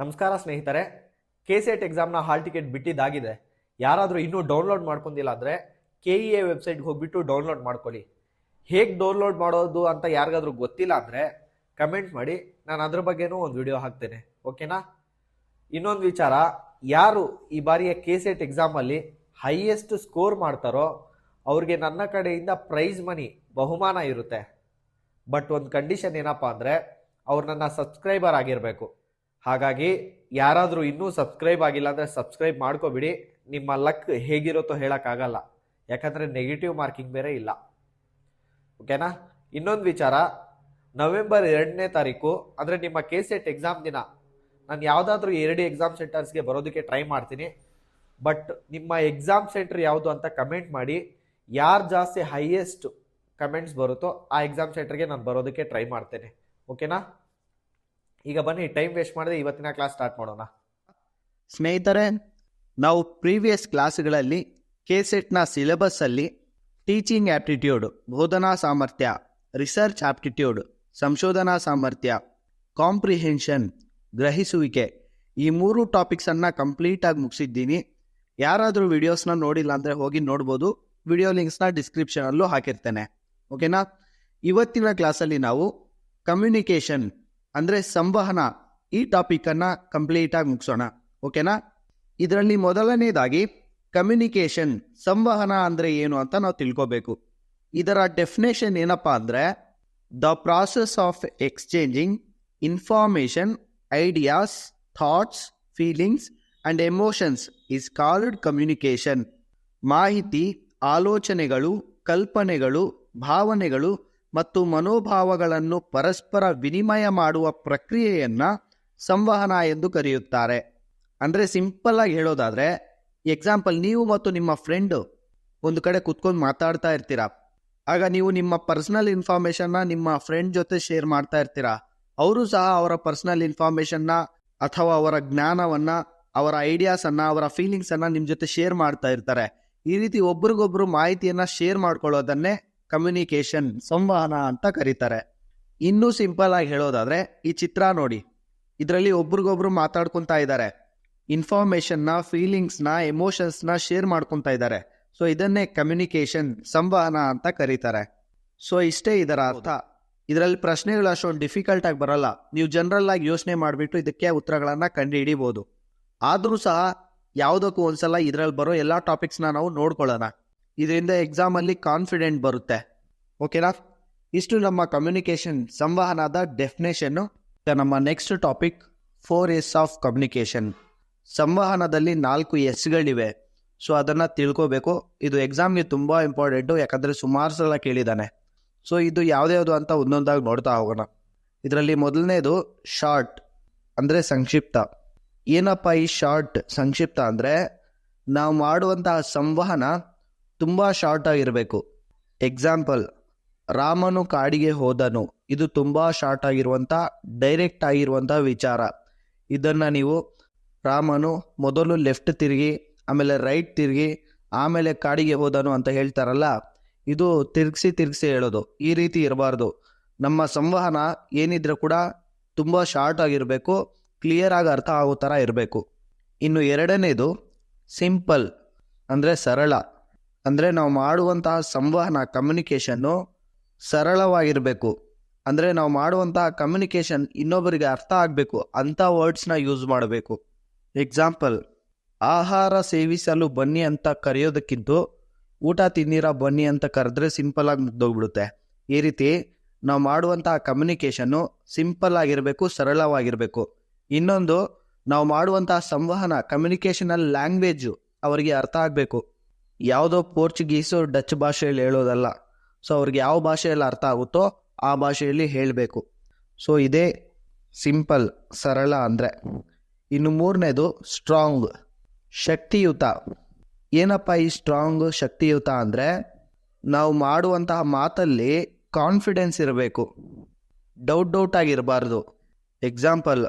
ನಮಸ್ಕಾರ ಸ್ನೇಹಿತರೆ K set ಎಕ್ಸಾಮ್ನ ಹಾಲ್ ಟಿಕೆಟ್ ಬಿಟ್ಟಿದ್ದಾಗಿದೆ. ಯಾರಾದರೂ ಇನ್ನೂ ಡೌನ್ಲೋಡ್ ಮಾಡ್ಕೊಂಡಿಲ್ಲ ಅಂದರೆ ಕೆ ಇ ಎ ವೆಬ್ಸೈಟ್ಗೆ ಹೋಗ್ಬಿಟ್ಟು ಡೌನ್ಲೋಡ್ ಮಾಡ್ಕೊಳ್ಳಿ. ಹೇಗೆ ಡೌನ್ಲೋಡ್ ಮಾಡೋದು ಅಂತ ಯಾರಿಗಾದ್ರೂ ಗೊತ್ತಿಲ್ಲ ಅಂದರೆ ಕಮೆಂಟ್ ಮಾಡಿ. ನಾನು ಅದ್ರ ಬಗ್ಗೆನೂ ಒಂದು ವಿಡಿಯೋ ಹಾಕ್ತೇನೆ. ಓಕೆನಾ ಇನ್ನೊಂದು ವಿಚಾರ, ಯಾರು ಈ ಬಾರಿಯ ಕೆ ಸೆಟ್ ಎಕ್ಸಾಮಲ್ಲಿ ಹೈಯೆಸ್ಟ್ ಸ್ಕೋರ್ ಮಾಡ್ತಾರೋ ಅವ್ರಿಗೆ ನನ್ನ ಕಡೆಯಿಂದ ಪ್ರೈಸ್ ಮನಿ ಬಹುಮಾನ ಇರುತ್ತೆ. ಬಟ್ ಒಂದು ಕಂಡೀಷನ್ ಏನಪ್ಪ ಅಂದರೆ ಅವ್ರು ನನ್ನ ಸಬ್ಸ್ಕ್ರೈಬರ್ ಆಗಿರಬೇಕು. ಹಾಗಾಗಿ ಯಾರಾದರೂ ಇನ್ನೂ ಸಬ್ಸ್ಕ್ರೈಬ್ ಆಗಿಲ್ಲ ಅಂದರೆ ಸಬ್ಸ್ಕ್ರೈಬ್ ಮಾಡ್ಕೋಬಿಡಿ. ನಿಮ್ಮ ಲಕ್ ಹೇಗಿರುತ್ತೋ ಹೇಳೋಕ್ಕಾಗಲ್ಲ. ಯಾಕಂದರೆ ನೆಗೆಟಿವ್ ಮಾರ್ಕಿಂಗ್ ಬೇರೆ ಇಲ್ಲ. ಓಕೆನಾ ಇನ್ನೊಂದು ವಿಚಾರ. ನವೆಂಬರ್ ಎರಡನೇ ತಾರೀಕು, ಅಂದರೆ ನಿಮ್ಮ ಕೆ ಸೆಟ್ ಎಕ್ಸಾಮ್ ದಿನ. ನಾನು ಯಾವುದಾದ್ರೂ ಎರಡು ಎಕ್ಸಾಮ್ ಸೆಂಟರ್ಸ್ಗೆ ಬರೋದಕ್ಕೆ ಟ್ರೈ ಮಾಡ್ತೀನಿ. ಬಟ್ ನಿಮ್ಮ ಎಕ್ಸಾಮ್ ಸೆಂಟರ್ ಯಾವುದು ಅಂತ ಕಮೆಂಟ್ ಮಾಡಿ. ಯಾರು ಜಾಸ್ತಿ ಹೈಯೆಸ್ಟ್ ಕಮೆಂಟ್ಸ್ ಬರುತ್ತೋ ಆ ಎಕ್ಸಾಮ್ ಸೆಂಟರ್ಗೆ ನಾನು ಬರೋದಕ್ಕೆ ಟ್ರೈ ಮಾಡ್ತೇನೆ. ಓಕೆನಾ ಈಗ ಬನ್ನಿ ಟೈಮ್ ವೇಸ್ಟ್ ಮಾಡದೆ ಇವತ್ತಿನ ಕ್ಲಾಸ್ ಸ್ಟಾರ್ಟ್ ಮಾಡೋಣ. ಸ್ನೇಹಿತರೆ, ನಾವು ಪ್ರೀವಿಯಸ್ ಕ್ಲಾಸ್ಗಳಲ್ಲಿ ಕೆ ಸೆಟ್ನ ಸಿಲೆಬಸ್ಸಲ್ಲಿ ಟೀಚಿಂಗ್ ಆಪ್ಟಿಟ್ಯೂಡ್ ಬೋಧನಾ ಸಾಮರ್ಥ್ಯ ರಿಸರ್ಚ್ ಆಪ್ಟಿಟ್ಯೂಡ್ ಸಂಶೋಧನಾ ಸಾಮರ್ಥ್ಯ ಕಾಂಪ್ರಿಹೆನ್ಷನ್ ಗ್ರಹಿಸುವಿಕೆ ಈ ಮೂರು ಟಾಪಿಕ್ಸನ್ನು ಕಂಪ್ಲೀಟಾಗಿ ಮುಗಿಸಿದ್ದೀನಿ. ಯಾರಾದರೂ ವಿಡಿಯೋಸ್ನ ನೋಡಿಲ್ಲ ಅಂದರೆ ಹೋಗಿ ನೋಡ್ಬೋದು. ವಿಡಿಯೋ ಲಿಂಕ್ಸ್ನ ಡಿಸ್ಕ್ರಿಪ್ಷನಲ್ಲೂ ಹಾಕಿರ್ತೇನೆ. ಓಕೆನಾ ಇವತ್ತಿನ ಕ್ಲಾಸಲ್ಲಿ ನಾವು ಕಮ್ಯುನಿಕೇಷನ್ ಅಂದರೆ ಸಂವಹನ. ಈ ಟಾಪಿಕನ್ನು ಕಂಪ್ಲೀಟಾಗಿ ಮುಗಿಸೋಣ. ಓಕೆನಾ ಇದರಲ್ಲಿ ಮೊದಲನೇದಾಗಿ ಕಮ್ಯುನಿಕೇಷನ್ ಸಂವಹನ ಅಂದರೆ ಏನು ಅಂತ ನಾವು ತಿಳ್ಕೋಬೇಕು. ಇದರ ಡೆಫಿನೇಷನ್ ಏನಪ್ಪ ಅಂದರೆ the process of exchanging information ideas thoughts feelings and emotions is called communication ಮಾಹಿತಿ, ಆಲೋಚನೆಗಳು, ಕಲ್ಪನೆಗಳು, ಭಾವನೆಗಳು ಮತ್ತು ಮನೋಭಾವಗಳನ್ನು ಪರಸ್ಪರ ವಿನಿಮಯ ಮಾಡುವ ಪ್ರಕ್ರಿಯೆಯನ್ನು ಸಂವಹನ ಎಂದು ಕರೆಯುತ್ತಾರೆ. ಅಂದರೆ ಸಿಂಪಲ್ಲಾಗಿ ಹೇಳೋದಾದರೆ, ಎಕ್ಸಾಂಪಲ್ ನೀವು ಮತ್ತು ನಿಮ್ಮ ಫ್ರೆಂಡು ಒಂದು ಕಡೆ ಕುತ್ಕೊಂಡು ಮಾತಾಡ್ತಾ ಇರ್ತೀರ? ಆಗ ನೀವು ನಿಮ್ಮ ಪರ್ಸ್ನಲ್ ಇನ್ಫಾರ್ಮೇಷನ್ನ ನಿಮ್ಮ ಫ್ರೆಂಡ್ ಜೊತೆ ಶೇರ್ ಮಾಡ್ತಾ ಇರ್ತೀರಾ? ಅವರು ಸಹ ಅವರ ಪರ್ಸ್ನಲ್ ಇನ್ಫಾರ್ಮೇಷನ್ನ ಅಥವಾ ಅವರ ಜ್ಞಾನವನ್ನು, ಅವರ ಐಡಿಯಾಸನ್ನು ಅವರ ಫೀಲಿಂಗ್ಸನ್ನು ನಿಮ್ಮ ಜೊತೆ ಶೇರ್ ಮಾಡ್ತಾ ಇರ್ತಾರೆ. ಈ ರೀತಿ ಒಬ್ರಿಗೊಬ್ರು ಮಾಹಿತಿಯನ್ನು ಶೇರ್ ಮಾಡ್ಕೊಳ್ಳೋದನ್ನೇ ಕಮ್ಯುನಿಕೇಷನ್ ಸಂವಹನ ಅಂತ ಕರೀತಾರೆ. ಇನ್ನೂ ಸಿಂಪಲ್ ಆಗಿ ಹೇಳೋದಾದ್ರೆ, ಈ ಚಿತ್ರ ನೋಡಿ. ಇದರಲ್ಲಿ ಒಬ್ರಿಗೊಬ್ರು ಮಾತಾಡ್ಕೊತಾ ಇದ್ದಾರೆ. ಇನ್ಫಾರ್ಮೇಷನ್ನ ಫೀಲಿಂಗ್ಸ್ನ ಎಮೋಷನ್ಸ್ನ ಶೇರ್ ಮಾಡ್ಕೊತಾ ಇದ್ದಾರೆ. ಸೊ ಇದನ್ನೇ ಕಮ್ಯುನಿಕೇಷನ್ ಸಂವಹನ ಅಂತ ಕರೀತಾರೆ. ಸೊ ಇಷ್ಟೇ ಇದರ ಅರ್ಥ. ಇದರಲ್ಲಿ ಪ್ರಶ್ನೆಗಳು ಅಷ್ಟೊಂದು ಡಿಫಿಕಲ್ಟ್ ಆಗಿ ಬರಲ್ಲ. ನೀವು ಜನರಲ್ ಆಗಿ ಯೋಚನೆ ಮಾಡಿಬಿಟ್ಟು ಇದಕ್ಕೆ ಉತ್ತರಗಳನ್ನು ಕಂಡು ಹಿಡಿಬೋದು ಆದರೂ ಸಹ, ಯಾವುದಕ್ಕೂ ಒಂದ್ಸಲ ಇದರಲ್ಲಿ ಬರೋ ಎಲ್ಲ ಟಾಪಿಕ್ಸ್ನ ನಾವು ನೋಡ್ಕೊಳ್ಳೋಣ. ಇದರಿಂದ ಎಕ್ಸಾಮಲ್ಲಿ ಕಾನ್ಫಿಡೆಂಟ್ ಬರುತ್ತೆ. ಓಕೆನಾ ಇಷ್ಟು ನಮ್ಮ ಕಮ್ಯುನಿಕೇಷನ್ ಸಂವಹನದ ಡೆಫಿನೇಷನ್ನು ನಮ್ಮ next topic four S of communication ಸಂವಹನದಲ್ಲಿ ನಾಲ್ಕು ಎಸ್ಗಳಿವೆ ಸೊ ಅದನ್ನು ತಿಳ್ಕೋಬೇಕು. ಇದು ಎಕ್ಸಾಮ್ಗೆ ತುಂಬ ಇಂಪಾರ್ಟೆಂಟು ಯಾಕಂದರೆ ಸುಮಾರು ಸಲ ಕೇಳಿದ್ದಾನೆ ಸೊ ಇದು ಯಾವುದ್ಯಾವುದು ಅಂತ ಒಂದೊಂದಾಗಿ ನೋಡ್ತಾ ಹೋಗೋಣ. ಇದರಲ್ಲಿ ಮೊದಲನೇದು ಶಾರ್ಟ್ ಅಂದರೆ ಸಂಕ್ಷಿಪ್ತ. ಏನಪ್ಪ ಈ ಶಾರ್ಟ್ ಸಂಕ್ಷಿಪ್ತ ಅಂದರೆ ನಾವು ಮಾಡುವಂತಹ ಸಂವಹನ ತುಂಬ ಶಾರ್ಟ್ ಆಗಿರಬೇಕು. ಎಕ್ಸಾಂಪಲ್ ರಾಮನು ಕಾಡಿಗೆ ಹೋದನು. ಇದು ತುಂಬ ಶಾರ್ಟ್ ಆಗಿರುವಂಥ ಡೈರೆಕ್ಟ್ ಆಗಿರುವಂಥ ವಿಚಾರ. ಇದನ್ನು ನೀವು ರಾಮನು ಮೊದಲು ಲೆಫ್ಟ್ ತಿರುಗಿ, ಆಮೇಲೆ ರೈಟ್ ತಿರುಗಿ, ಆಮೇಲೆ ಕಾಡಿಗೆ ಹೋದನು ಅಂತ ಹೇಳ್ತಾರಲ್ಲ, ಇದು ತಿರುಗಿಸಿ ತಿರುಗಿಸಿ ಹೇಳೋದು. ಈ ರೀತಿ ಇರಬಾರ್ದು. ನಮ್ಮ ಸಂವಹನ ಏನಿದ್ರೆ ಕೂಡ ತುಂಬ ಶಾರ್ಟ್ ಆಗಿರಬೇಕು ಕ್ಲಿಯರ್ ಆಗಿ ಅರ್ಥ ಆಗೋ ಥರ ಇರಬೇಕು. ಇನ್ನು ಎರಡನೇದು ಸಿಂಪಲ್ ಅಂದರೆ ಸರಳ. ಅಂದರೆ ನಾವು ಮಾಡುವಂತಹ ಸಂವಹನ ಕಮ್ಯುನಿಕೇಷನ್ನು ಸರಳವಾಗಿರಬೇಕು. ಅಂದರೆ ನಾವು ಮಾಡುವಂತಹ ಕಮ್ಯುನಿಕೇಷನ್ ಇನ್ನೊಬ್ಬರಿಗೆ ಅರ್ಥ ಆಗಬೇಕು. ಅಂಥ ವರ್ಡ್ಸ್ನ ಯೂಸ್ ಮಾಡಬೇಕು. ಎಕ್ಸಾಂಪಲ್ ಆಹಾರ ಸೇವಿಸಲು ಬನ್ನಿ ಅಂತ ಕರೆಯೋದಕ್ಕಿಂತ ಊಟ ತಿನ್ನೀರ ಬನ್ನಿ ಅಂತ ಕರೆದ್ರೆ ಸಿಂಪಲ್ ಆಗಿ ಮುಗ್ದೋಗ್ಬಿಡುತ್ತೆ. ಈ ರೀತಿ ನಾವು ಮಾಡುವಂತಹ ಕಮ್ಯುನಿಕೇಷನ್ನು ಸಿಂಪಲ್ ಆಗಿರಬೇಕು, ಸರಳವಾಗಿರಬೇಕು. ಇನ್ನೊಂದು, ನಾವು ಮಾಡುವಂತಹ ಸಂವಹನ ಕಮ್ಯುನಿಕೇಷನಲ್ ಲ್ಯಾಂಗ್ವೇಜು ಅವರಿಗೆ ಅರ್ಥ ಆಗಬೇಕು. ಯಾವುದೋ ಪೋರ್ಚುಗೀಸು ಡಚ್ ಭಾಷೆಯಲ್ಲಿ ಹೇಳೋದಲ್ಲ. ಸೊ ಅವ್ರಿಗೆ ಯಾವ ಭಾಷೆಯಲ್ಲಿ ಅರ್ಥ ಆಗುತ್ತೋ ಆ ಭಾಷೆಯಲ್ಲಿ ಹೇಳಬೇಕು. ಸೊ ಇದೇ ಸಿಂಪಲ್, ಸರಳ ಅಂದರೆ. ಇನ್ನು ಮೂರನೇದು ಸ್ಟ್ರಾಂಗ್, ಶಕ್ತಿಯುತ. ಏನಪ್ಪ ಈ ಸ್ಟ್ರಾಂಗ್, ಶಕ್ತಿಯುತ ಅಂದರೆ? ನಾವು ಮಾಡುವಂತಹ ಮಾತಲ್ಲಿ ಕಾನ್ಫಿಡೆನ್ಸ್ ಇರಬೇಕು. Doubt doubt ಆಗಿರಬಾರ್ದು. ಎಕ್ಸಾಂಪಲ್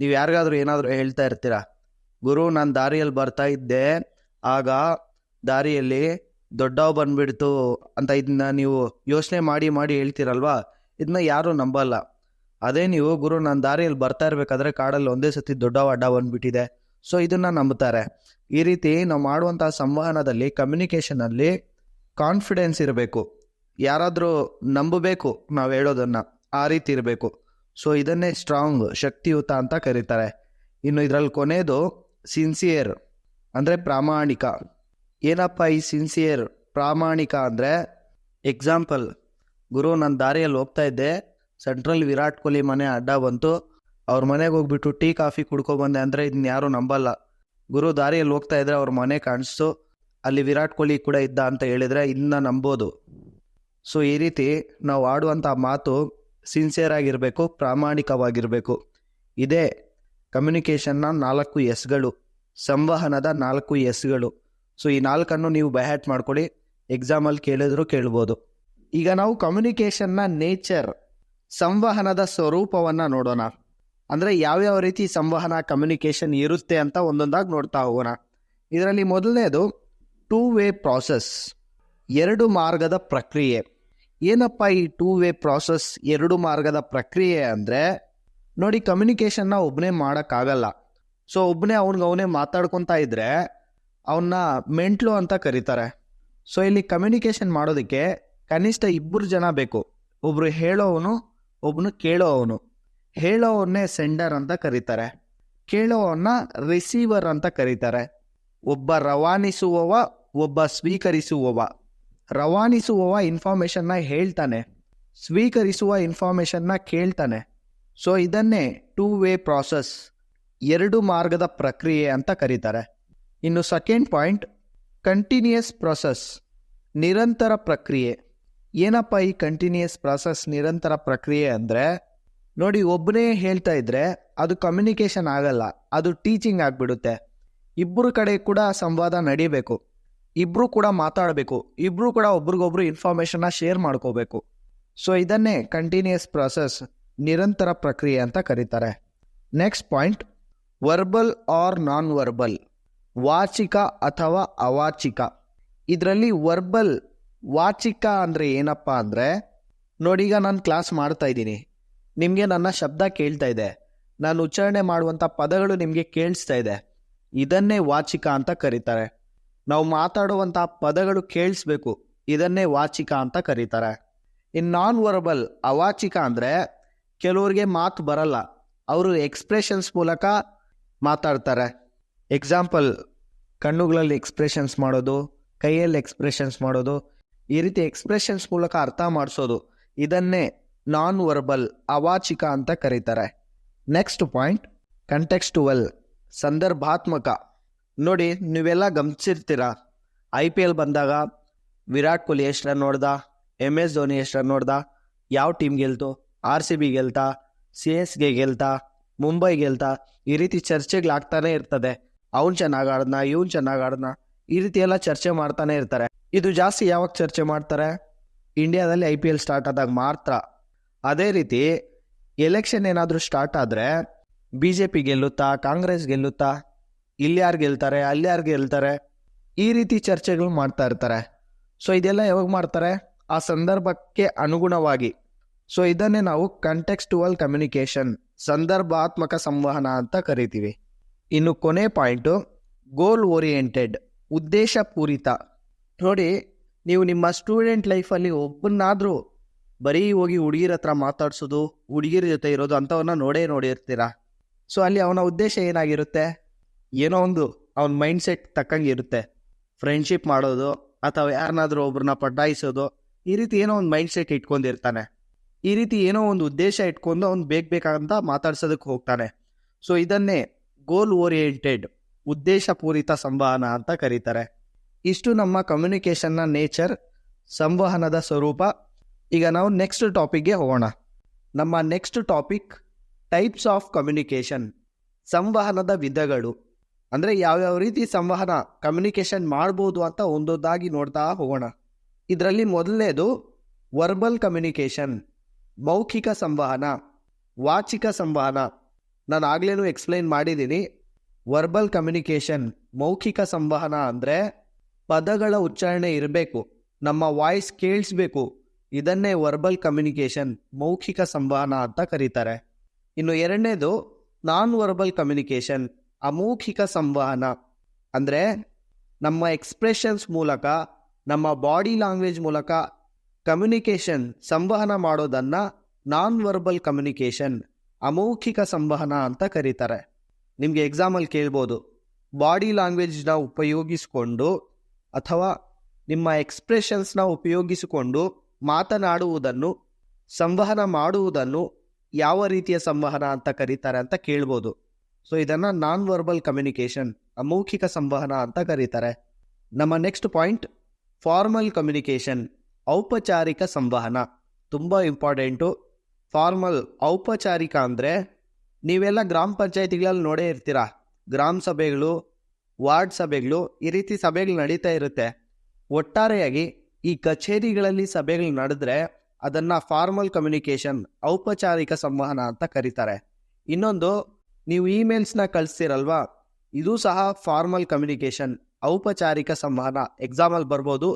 ನೀವು ಯಾರಿಗಾದ್ರೂ ಏನಾದರೂ ಹೇಳ್ತಾ ಇರ್ತೀರಾ? ಗುರು, ನಾನು ದಾರಿಯಲ್ಲಿ ಬರ್ತಾ ಇದ್ದೆ. ಆಗ ದಾರಿಯಲ್ಲಿ ದೊಡ್ಡವ್ ಬಂದ್ಬಿಡ್ತು ಅಂತ ಇದನ್ನ ನೀವು ಯೋಚನೆ ಮಾಡಿ ಮಾಡಿ ಹೇಳ್ತೀರಲ್ವಾ? ಇದನ್ನ ಯಾರೂ ನಂಬಲ್ಲ. ಅದೇ ನೀವು, ಗುರು ನನ್ನ ದಾರಿಯಲ್ಲಿ ಬರ್ತಾ ಇರ್ಬೇಕಾದ್ರೆ ಕಾಡಲ್ಲಿ ಒಂದೇ ಸತಿ ದೊಡ್ಡವ ಅಡ್ಡ ಬಂದ್ಬಿಟ್ಟಿದೆ. ಸೊ ಇದನ್ನ ನಂಬುತ್ತಾರೆ ಈ ರೀತಿ ನಾವು ಮಾಡುವಂತಹ ಸಂವಹನದಲ್ಲಿ ಕಮ್ಯುನಿಕೇಶನ್ ಅಲ್ಲಿ ಕಾನ್ಫಿಡೆನ್ಸ್ ಇರಬೇಕು. ಯಾರಾದರೂ ನಂಬಬೇಕು ನಾವು ಹೇಳೋದನ್ನ, ಆ ರೀತಿ ಇರಬೇಕು. ಸೊ ಇದನ್ನೇ ಸ್ಟ್ರಾಂಗ್ ಶಕ್ತಿಯುತ ಅಂತ ಕರೀತಾರೆ. ಇನ್ನು ಇದರಲ್ಲಿ ಕೊನೆಯದು ಸಿನ್ಸಿಯರ್ ಅಂದರೆ ಪ್ರಾಮಾಣಿಕ. ಏನಪ್ಪ ಈ ಸಿನ್ಸಿಯರ್ ಪ್ರಾಮಾಣಿಕ ಅಂದರೆ? ಎಕ್ಸಾಂಪಲ್ ಗುರು ನನ್ನ ದಾರಿಯಲ್ಲಿ ಹೋಗ್ತಾ ಇದ್ದೆ. ಸೆಂಟ್ರಲ್ ವಿರಾಟ್ ಕೊಹ್ಲಿ ಮನೆ ಅಡ್ಡ ಬಂತು. ಅವ್ರ ಮನೆಗೆ ಹೋಗ್ಬಿಟ್ಟು ಟೀ, ಕಾಫಿ ಕುಡ್ಕೊಬಂದೆ ಅಂದರೆ ಇದನ್ನ ಯಾರೂ ನಂಬಲ್ಲ. ಗುರು ದಾರಿಯಲ್ಲಿ ಹೋಗ್ತಾ ಇದ್ರೆ ಅವ್ರ ಮನೆ ಕಾಣಿಸ್ತು. ಅಲ್ಲಿ ವಿರಾಟ್ ಕೊಹ್ಲಿ ಕೂಡ ಇದ್ದ ಅಂತ ಹೇಳಿದ್ರೆ ಇದನ್ನ ನಂಬೋದು. ಸೊ ಈ ರೀತಿ ನಾವು ಆಡುವಂಥ ಮಾತು ಸಿನ್ಸಿಯರ್ ಆಗಿರಬೇಕು, ಪ್ರಾಮಾಣಿಕವಾಗಿರಬೇಕು. ಇದೇ ಕಮ್ಯುನಿಕೇಷನ್ನ ನಾಲ್ಕು ಎಸ್ಗಳು ಸಂವಹನದ ನಾಲ್ಕು ಎಸ್ಗಳು ಸೊ ಈ ನಾಲ್ಕನ್ನು ನೀವು ಬೈಹ್ಯಾಟ್ ಮಾಡ್ಕೊಳ್ಳಿ ಎಕ್ಸಾಮಲ್ಲಿ ಕೇಳಿದ್ರು ಕೇಳ್ಬೋದು. ಈಗ ನಾವು ಕಮ್ಯುನಿಕೇಷನ್ನ ನೇಚರ್ ಸಂವಹನದ ಸ್ವರೂಪವನ್ನು ನೋಡೋಣ. ಅಂದರೆ ಯಾವ್ಯಾವ ರೀತಿ ಸಂವಹನ ಕಮ್ಯುನಿಕೇಷನ್ ಇರುತ್ತೆ ಅಂತ ಒಂದೊಂದಾಗಿ ನೋಡ್ತಾ ಹೋಗೋಣ. ಇದರಲ್ಲಿ ಮೊದಲನೇದು ಟೂ ವೇ ಪ್ರಾಸೆಸ್ ಎರಡು ಮಾರ್ಗದ ಪ್ರಕ್ರಿಯೆ. ಏನಪ್ಪ ಈ ಟೂ ವೇ ಪ್ರಾಸೆಸ್ ಎರಡು ಮಾರ್ಗದ ಪ್ರಕ್ರಿಯೆ ಅಂದರೆ, ನೋಡಿ ಕಮ್ಯುನಿಕೇಷನ್ನ ಒಬ್ಬನೇ ಮಾಡೋಕ್ಕಾಗಲ್ಲ. ಸೊ ಒಬ್ಬನೇ ಅವ್ನಿಗೆ ಅವನೇ ಮಾತಾಡ್ಕೊತಾ ಇದ್ರೆ ಅವನ್ನ ಮೆಂಟ್ಲು ಅಂತ ಕರೀತಾರೆ. ಸೊ ಇಲ್ಲಿ ಕಮ್ಯುನಿಕೇಷನ್ ಮಾಡೋದಕ್ಕೆ ಕನಿಷ್ಠ ಇಬ್ಬರು ಜನ ಬೇಕು. ಒಬ್ರು ಹೇಳೋವನು ಒಬ್ಬನು ಕೇಳೋವನು. ಹೇಳೋವನ್ನೇ ಸೆಂಡರ್ ಅಂತ ಕರೀತಾರೆ. ಕೇಳೋವನ್ನ ರಿಸೀವರ್ ಅಂತ ಕರೀತಾರೆ. ಒಬ್ಬ ರವಾನಿಸುವವ, ಒಬ್ಬ ಸ್ವೀಕರಿಸುವವ. ರವಾನಿಸುವವ ಇನ್ಫಾರ್ಮೇಷನ್ನ ಹೇಳ್ತಾನೆ. ಸ್ವೀಕರಿಸುವ ಇನ್ಫಾರ್ಮೇಷನ್ನ ಕೇಳ್ತಾನೆ. ಸೊ ಇದನ್ನೇ ಟೂ ವೇ ಪ್ರಾಸೆಸ್ ಎರಡು ಮಾರ್ಗದ ಪ್ರಕ್ರಿಯೆ ಅಂತ ಕರೀತಾರೆ. ಇನ್ನು ಸೆಕೆಂಡ್ ಪಾಯಿಂಟ್ ಕಂಟಿನ್ಯೂಯಸ್ ಪ್ರಾಸೆಸ್ ನಿರಂತರ ಪ್ರಕ್ರಿಯೆ. ಏನಪ್ಪ ಈ ಕಂಟಿನ್ಯೂಯಸ್ ಪ್ರಾಸೆಸ್ ನಿರಂತರ ಪ್ರಕ್ರಿಯೆ ಅಂದರೆ? ನೋಡಿ ಒಬ್ಬನೇ ಹೇಳ್ತಾ ಇದ್ರೆ ಅದು ಕಮ್ಯುನಿಕೇಷನ್ ಆಗಲ್ಲ, ಅದು ಟೀಚಿಂಗ್ ಆಗಿಬಿಡುತ್ತೆ. ಇಬ್ಬರು ಕಡೆ ಕೂಡ ಸಂವಾದ ನಡೀಬೇಕು. ಇಬ್ಬರು ಕೂಡ ಮಾತಾಡಬೇಕು. ಇಬ್ಬರು ಕೂಡ ಒಬ್ರಿಗೊಬ್ರು ಇನ್ಫಾರ್ಮೇಷನ್ನ ಶೇರ್ ಮಾಡ್ಕೋಬೇಕು. ಸೊ ಇದನ್ನೇ ಕಂಟಿನ್ಯೂಯಸ್ ಪ್ರಾಸೆಸ್ ನಿರಂತರ ಪ್ರಕ್ರಿಯೆ ಅಂತ ಕರೀತಾರೆ. Next point verbal or non verbal ವಾಚಿಕ ಅಥವಾ ಅವಾಚಿಕ. ಇದರಲ್ಲಿ ವರ್ಬಲ್ ವಾಚಿಕ ಅಂದರೆ ಏನಪ್ಪ ಅಂದರೆ, ನೋಡಿ ಈಗ ನಾನು ಕ್ಲಾಸ್ ಮಾಡ್ತಾ ಇದ್ದೀನಿ. ನಿಮಗೆ ನನ್ನ ಶಬ್ದ ಕೇಳ್ತಾ ಇದೆ. ನಾನು ಉಚ್ಚಾರಣೆ ಮಾಡುವಂಥ ಪದಗಳು ನಿಮಗೆ ಕೇಳಿಸ್ತಾ ಇದೆ. ಇದನ್ನೇ ವಾಚಿಕ ಅಂತ ಕರೀತಾರೆ. ನಾವು ಮಾತಾಡುವಂಥ ಪದಗಳು ಕೇಳಿಸ್ಬೇಕು. ಇದನ್ನೇ ವಾಚಿಕ ಅಂತ ಕರೀತಾರೆ. ಇನ್ ನಾನ್ ವರ್ಬಲ್ ಅವಾಚಿಕ ಅಂದರೆ, ಕೆಲವ್ರಿಗೆ ಮಾತು ಬರಲ್ಲ. ಅವರು ಎಕ್ಸ್ಪ್ರೆಷನ್ಸ್ ಮೂಲಕ ಮಾತಾಡ್ತಾರೆ. ಎಕ್ಸಾಂಪಲ್ ಕಣ್ಣುಗಳಲ್ಲಿ ಎಕ್ಸ್ಪ್ರೆಷನ್ಸ್ ಮಾಡೋದು, ಕೈಯಲ್ಲಿ ಎಕ್ಸ್ಪ್ರೆಷನ್ಸ್ ಮಾಡೋದು, ಈ ರೀತಿ ಎಕ್ಸ್ಪ್ರೆಷನ್ಸ್ ಮೂಲಕ ಅರ್ಥ ಮಾಡಿಸೋದು. ಇದನ್ನೇ ನಾನ್ ವರ್ಬಲ್ ಅವಾಚಿಕ ಅಂತ ಕರೀತಾರೆ. ನೆಕ್ಸ್ಟ್ ಪಾಯಿಂಟ್ ಕಂಟೆಕ್ಸ್ಟುವಲ್ ಸಂದರ್ಭಾತ್ಮಕ. ನೋಡಿ, ನೀವೆಲ್ಲ ಗಮನಿಸಿರ್ತೀರ? ಐ ಪಿ ಎಲ್ ಬಂದಾಗ ವಿರಾಟ್ ಕೊಹ್ಲಿ ಎಷ್ಟು ರನ್ ನೋಡ್ದ ಎಂ ಎಸ್ ಧೋನಿ ಎಷ್ಟು ರನ್ ನೋಡ್ದ ಯಾವ ಟೀಮ್ ಗೆಲ್ತು ಆರ್ ಸಿ ಬಿ ಗೆಲ್ತಾ ಸಿ ಎಸ್ಗೆ ಗೆಲ್ತಾ ಮುಂಬೈ ಗೆಲ್ತಾ, ಈ ರೀತಿ ಚರ್ಚೆಗಳಾಗ್ತಾನೆ ಇರ್ತದೆ. ಅವ್ನು ಚೆನ್ನಾಗಿ ಆಡ್ದ ಇವ್ನು ಚೆನ್ನಾಗಿ ಆಡ್ದ ಈ ರೀತಿ ಎಲ್ಲ ಚರ್ಚೆ ಮಾಡ್ತಾನೆ ಇರ್ತಾರೆ. ಇದು ಜಾಸ್ತಿ ಯಾವಾಗ ಚರ್ಚೆ ಮಾಡ್ತಾರೆ? ಇಂಡಿಯಾದಲ್ಲಿ ಐ ಪಿ ಎಲ್ ಸ್ಟಾರ್ಟ್ ಆದಾಗ ಮಾತ್ರ. ಅದೇ ರೀತಿ, ಎಲೆಕ್ಷನ್ ಏನಾದರೂ ಸ್ಟಾರ್ಟ್ ಆದರೆ, ಬಿ ಜೆ ಪಿ ಗೆಲ್ಲುತ್ತಾ, ಕಾಂಗ್ರೆಸ್ ಗೆಲ್ಲುತ್ತಾ, ಇಲ್ಲಿ ಯಾರು ಗೆಲ್ತಾರೆ, ಅಲ್ಲಿ ಯಾರು ಗೆಲ್ತಾರೆ, ಈ ರೀತಿ ಚರ್ಚೆಗಳು ಮಾಡ್ತಾ ಇರ್ತಾರೆ. ಸೊ ಇದೆಲ್ಲ ಯಾವಾಗ ಮಾಡ್ತಾರೆ? ಆ ಸಂದರ್ಭಕ್ಕೆ ಅನುಗುಣವಾಗಿ. ಸೊ ಇದನ್ನೇ ನಾವು ಕಂಟೆಕ್ಸ್ಟುವಲ್ ಕಮ್ಯುನಿಕೇಷನ್ ಸಂದರ್ಭಾತ್ಮಕ ಸಂವಹನ ಅಂತ ಕರಿತೀವಿ. ಇನ್ನು ಕೊನೆ ಪಾಯಿಂಟು ಗೋಲ್ ಓರಿಯೆಂಟೆಡ್ ಉದ್ದೇಶ ಪೂರಿತ ನೋಡಿ, ನೀವು ನಿಮ್ಮ ಸ್ಟೂಡೆಂಟ್ ಲೈಫಲ್ಲಿ ಒಬ್ಬನಾದರೂ ಬರೀ ಹೋಗಿ ಹುಡುಗಿರ ಹತ್ರ ಮಾತಾಡ್ಸೋದು, ಹುಡುಗಿರ ಜೊತೆ ಇರೋದು ಅಂಥವನ್ನ ನೋಡೇ ನೋಡಿರ್ತೀರ? ಸೊ ಅಲ್ಲಿ ಅವನ ಉದ್ದೇಶ ಏನಾಗಿರುತ್ತೆ? ಏನೋ ಒಂದು ಅವನ ಮೈಂಡ್ ಸೆಟ್ ತಕ್ಕಂಗೆ ಇರುತ್ತೆ ಫ್ರೆಂಡ್ಶಿಪ್ ಮಾಡೋದು, ಅಥವಾ ಯಾರನ್ನಾದರೂ ಒಬ್ರನ್ನ ಪಡ್ಡಾಯಿಸೋದು ಈ ರೀತಿ ಏನೋ ಒಂದು ಮೈಂಡ್ ಸೆಟ್ ಇಟ್ಕೊಂಡಿರ್ತಾನೆ. ಈ ರೀತಿ ಏನೋ ಒಂದು ಉದ್ದೇಶ ಇಟ್ಕೊಂಡು ಅವ್ನು ಬೇಕು ಬೇಕಂತ ಮಾತಾಡ್ಸೋದಕ್ಕೆ ಹೋಗ್ತಾನೆ. ಸೊ ಇದನ್ನೇ ಗೋಲ್ ಓರಿಯೆಂಟೆಡ್ ಉದ್ದೇಶಪೂರಿತ ಸಂವಹನ ಅಂತ ಕರೀತಾರೆ. ಇಷ್ಟು ನಮ್ಮ ಕಮ್ಯುನಿಕೇಷನ್ನ ನೇಚರ್ ಸಂವಹನದ ಸ್ವರೂಪ. ಈಗ ನಾವು ನೆಕ್ಸ್ಟ್ ಟಾಪಿಕ್ಗೆ ಹೋಗೋಣ. ನಮ್ಮ next topic types of communication ಸಂವಹನದ ವಿಧಗಳು. ಅಂದರೆ ಯಾವ್ಯಾವ ರೀತಿ ಸಂವಹನ ಕಮ್ಯುನಿಕೇಷನ್ ಮಾಡ್ಬೋದು ಅಂತ ಒಂದೊಂದಾಗಿ ನೋಡ್ತಾ ಹೋಗೋಣ. ಇದರಲ್ಲಿ ಮೊದಲನೇದು ವರ್ಬಲ್ ಕಮ್ಯುನಿಕೇಷನ್ ಮೌಖಿಕ ಸಂವಹನ, ವಾಚಿಕ ಸಂವಹನ. ನಾನು ಆಗ್ಲೇನು ಎಕ್ಸ್ಪ್ಲೈನ್ ಮಾಡಿದ್ದೀನಿ ವರ್ಬಲ್ ಕಮ್ಯುನಿಕೇಷನ್ ಮೌಖಿಕ ಸಂವಹನ ಅಂದರೆ ಪದಗಳ ಉಚ್ಚಾರಣೆ ಇರಬೇಕು, ನಮ್ಮ ವಾಯ್ಸ್ ಕೇಳಿಸ್ಬೇಕು. ಇದನ್ನೇ ವರ್ಬಲ್ ಕಮ್ಯುನಿಕೇಷನ್ ಮೌಖಿಕ ಸಂವಹನ ಅಂತ ಕರೀತಾರೆ. ಇನ್ನು ಎರಡನೇದು ನಾನ್ ವರ್ಬಲ್ ಕಮ್ಯುನಿಕೇಷನ್ ಅಮೌಖಿಕ ಸಂವಹನ ಅಂದರೆ ನಮ್ಮ ಎಕ್ಸ್ಪ್ರೆಷನ್ಸ್ ಮೂಲಕ, ನಮ್ಮ ಬಾಡಿ ಲ್ಯಾಂಗ್ವೇಜ್ ಮೂಲಕ ಕಮ್ಯುನಿಕೇಷನ್ ಸಂವಹನ ಮಾಡೋದನ್ನು ನಾನ್ ವರ್ಬಲ್ ಕಮ್ಯುನಿಕೇಶನ್ ಅಮೌಖಿಕ ಸಂವಹನ ಅಂತ ಕರೀತಾರೆ. ನಿಮಗೆ ಎಕ್ಸಾಮಲ್ಲಿ ಕೇಳ್ಬೋದು. ಬಾಡಿ ಲ್ಯಾಂಗ್ವೇಜ್ನ ಉಪಯೋಗಿಸಿಕೊಂಡು ಅಥವಾ ನಿಮ್ಮ ಎಕ್ಸ್ಪ್ರೆಷನ್ಸ್ನ ಉಪಯೋಗಿಸಿಕೊಂಡು ಮಾತನಾಡುವುದನ್ನು, ಸಂವಹನ ಮಾಡುವುದನ್ನು ಯಾವ ರೀತಿಯ ಸಂವಹನ ಅಂತ ಕರೀತಾರೆ ಅಂತ ಕೇಳ್ಬೋದು. ಸೊ ಇದನ್ನು ನಾನ್ ವರ್ಬಲ್ ಕಮ್ಯುನಿಕೇಷನ್ ಅಮೌಖಿಕ ಸಂವಹನ ಅಂತ ಕರೀತಾರೆ. ನಮ್ಮ ನೆಕ್ಸ್ಟ್ ಪಾಯಿಂಟ್ ಫಾರ್ಮಲ್ ಕಮ್ಯುನಿಕೇಷನ್ ಔಪಚಾರಿಕ ಸಂವಹನ. ತುಂಬ ಇಂಪಾರ್ಟೆಂಟು ಫಾರ್ಮಲ್ ಔಪಚಾರಿಕ ಅಂದರೆ ನೀವೆಲ್ಲ ಗ್ರಾಮ ಪಂಚಾಯತಿಗಳಲ್ಲಿ ನೋಡೇ ಇರ್ತೀರ? ಗ್ರಾಮ ಸಭೆಗಳು, ವಾರ್ಡ್ ಸಭೆಗಳು ಈ ರೀತಿ ಸಭೆಗಳು ನಡೀತಾ ಇರುತ್ತೆ. ಒಟ್ಟಾರೆಯಾಗಿ ಈ ಕಚೇರಿಗಳಲ್ಲಿ ಸಭೆಗಳು ನಡೆದ್ರೆ ಅದನ್ನು ಫಾರ್ಮಲ್ ಕಮ್ಯುನಿಕೇಷನ್, ಔಪಚಾರಿಕ ಸಂವಹನ ಅಂತ ಕರೀತಾರೆ. ಇನ್ನೊಂದು, ನೀವು ಇಮೇಲ್ಸ್ನ ಕಳಿಸ್ತೀರಲ್ವಾ? ಇದು ಸಹ ಫಾರ್ಮಲ್ ಕಮ್ಯುನಿಕೇಷನ್, ಔಪಚಾರಿಕ ಸಂವಹನ. ಎಕ್ಸಾಮಲ್ಲಿ ಬರ್ಬೋದು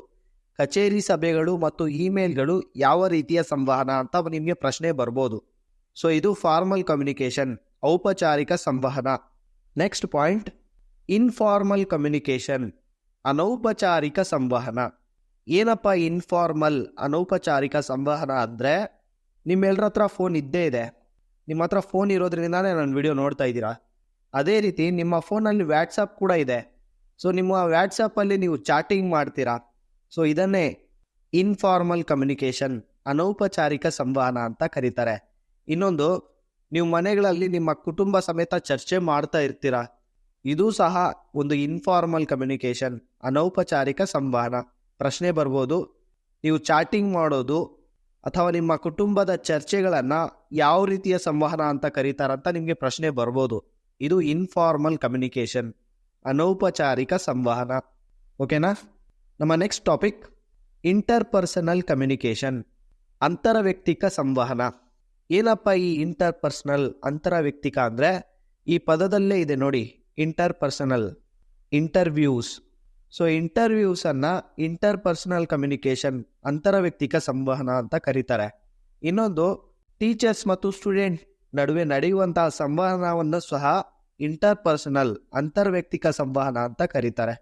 ಕಚೇರಿ ಸಭೆಗಳು ಮತ್ತು ಇಮೇಲ್ಗಳು ಯಾವ ರೀತಿಯ ಸಂವಹನ ಅಂತ ನಿಮಗೆ ಪ್ರಶ್ನೆ ಬರ್ಬೋದು. ಸೊ ಇದು ಫಾರ್ಮಲ್ ಕಮ್ಯುನಿಕೇಷನ್ ಔಪಚಾರಿಕ ಸಂವಹನ. ನೆಕ್ಸ್ಟ್ ಪಾಯಿಂಟ್ ಇನ್ಫಾರ್ಮಲ್ ಕಮ್ಯುನಿಕೇಷನ್ ಅನೌಪಚಾರಿಕ ಸಂವಹನ. ಏನಪ್ಪ ಇನ್ಫಾರ್ಮಲ್ ಅನೌಪಚಾರಿಕ ಸಂವಹನ ಅಂದರೆ? ನಿಮ್ಮೆಲ್ಲರ ಹತ್ರ ಫೋನ್ ಇದ್ದೇ ಇದೆ. ನಿಮ್ಮ ಹತ್ರ ಫೋನ್ ಇರೋದ್ರಿಂದಾನೇ ನಾನು ವಿಡಿಯೋ ನೋಡ್ತಾ ಇದ್ದೀರಾ? ಅದೇ ರೀತಿ ನಿಮ್ಮ ಫೋನಲ್ಲಿ ವ್ಯಾಟ್ಸಪ್ ಕೂಡ ಇದೆ. ಸೊ ನಿಮ್ಮ ವ್ಯಾಟ್ಸಪ್ಪಲ್ಲಿ ನೀವು ಚಾಟಿಂಗ್ ಮಾಡ್ತೀರಾ? ಸೊ ಇದನ್ನೇ ಇನ್ಫಾರ್ಮಲ್ ಕಮ್ಯುನಿಕೇಷನ್ ಅನೌಪಚಾರಿಕ ಸಂವಹನ ಅಂತ ಕರೀತಾರೆ. ಇನ್ನೊಂದು, ನೀವು ಮನೆಗಳಲ್ಲಿ ನಿಮ್ಮ ಕುಟುಂಬ ಸಮೇತ ಚರ್ಚೆ ಮಾಡ್ತಾ ಇರ್ತೀರಾ. ಇದು ಸಹ ಒಂದು ಇನ್ಫಾರ್ಮಲ್ ಕಮ್ಯುನಿಕೇಷನ್ ಅನೌಪಚಾರಿಕ ಸಂವಹನ. ಪ್ರಶ್ನೆ ಬರ್ಬೋದು, ನೀವು ಚಾಟಿಂಗ್ ಮಾಡೋದು ಅಥವಾ ನಿಮ್ಮ ಕುಟುಂಬದ ಚರ್ಚೆಗಳನ್ನು ಯಾವ ರೀತಿಯ ಸಂವಹನ ಅಂತ ಕರೀತಾರಂತ ನಿಮಗೆ ಪ್ರಶ್ನೆ ಬರ್ಬೋದು. ಇದು ಇನ್ಫಾರ್ಮಲ್ ಕಮ್ಯುನಿಕೇಷನ್ ಅನೌಪಚಾರಿಕ ಸಂವಹನ. ಓಕೆನಾ ನಮ್ಮ next topic interpersonal communication communication ಅಂತರವ್ಯಕ್ತಿಕ ಸಂವಹನ. ಏನಪ್ಪ ಈ ಇಂಟರ್ ಪರ್ಸನಲ್ ಅಂತರ ವ್ಯಕ್ತಿಕ ಅಂದರೆ? ಈ ಪದದಲ್ಲೇ ಇದೆ ನೋಡಿ ಇಂಟರ್ ಪರ್ಸನಲ್ ಇಂಟರ್ವ್ಯೂಸ್ ಸೊ ಇಂಟರ್ವ್ಯೂಸನ್ನು ಇಂಟರ್ ಪರ್ಸನಲ್ ಕಮ್ಯುನಿಕೇಶನ್ ಅಂತರವ್ಯಕ್ತಿಕ ಸಂವಹನ ಅಂತ ಕರೀತಾರೆ. ಇನ್ನೊಂದು ಟೀಚರ್ಸ್ ಮತ್ತು ಸ್ಟೂಡೆಂಟ್ ನಡುವೆ ನಡೆಯುವಂತಹ ಸಂವಹನವನ್ನು ಸಹ ಇಂಟರ್ ಪರ್ಸನಲ್ ಅಂತರ್ವ್ಯಕ್ತಿಕ ಸಂವಹನ ಅಂತ ಕರೀತಾರೆ.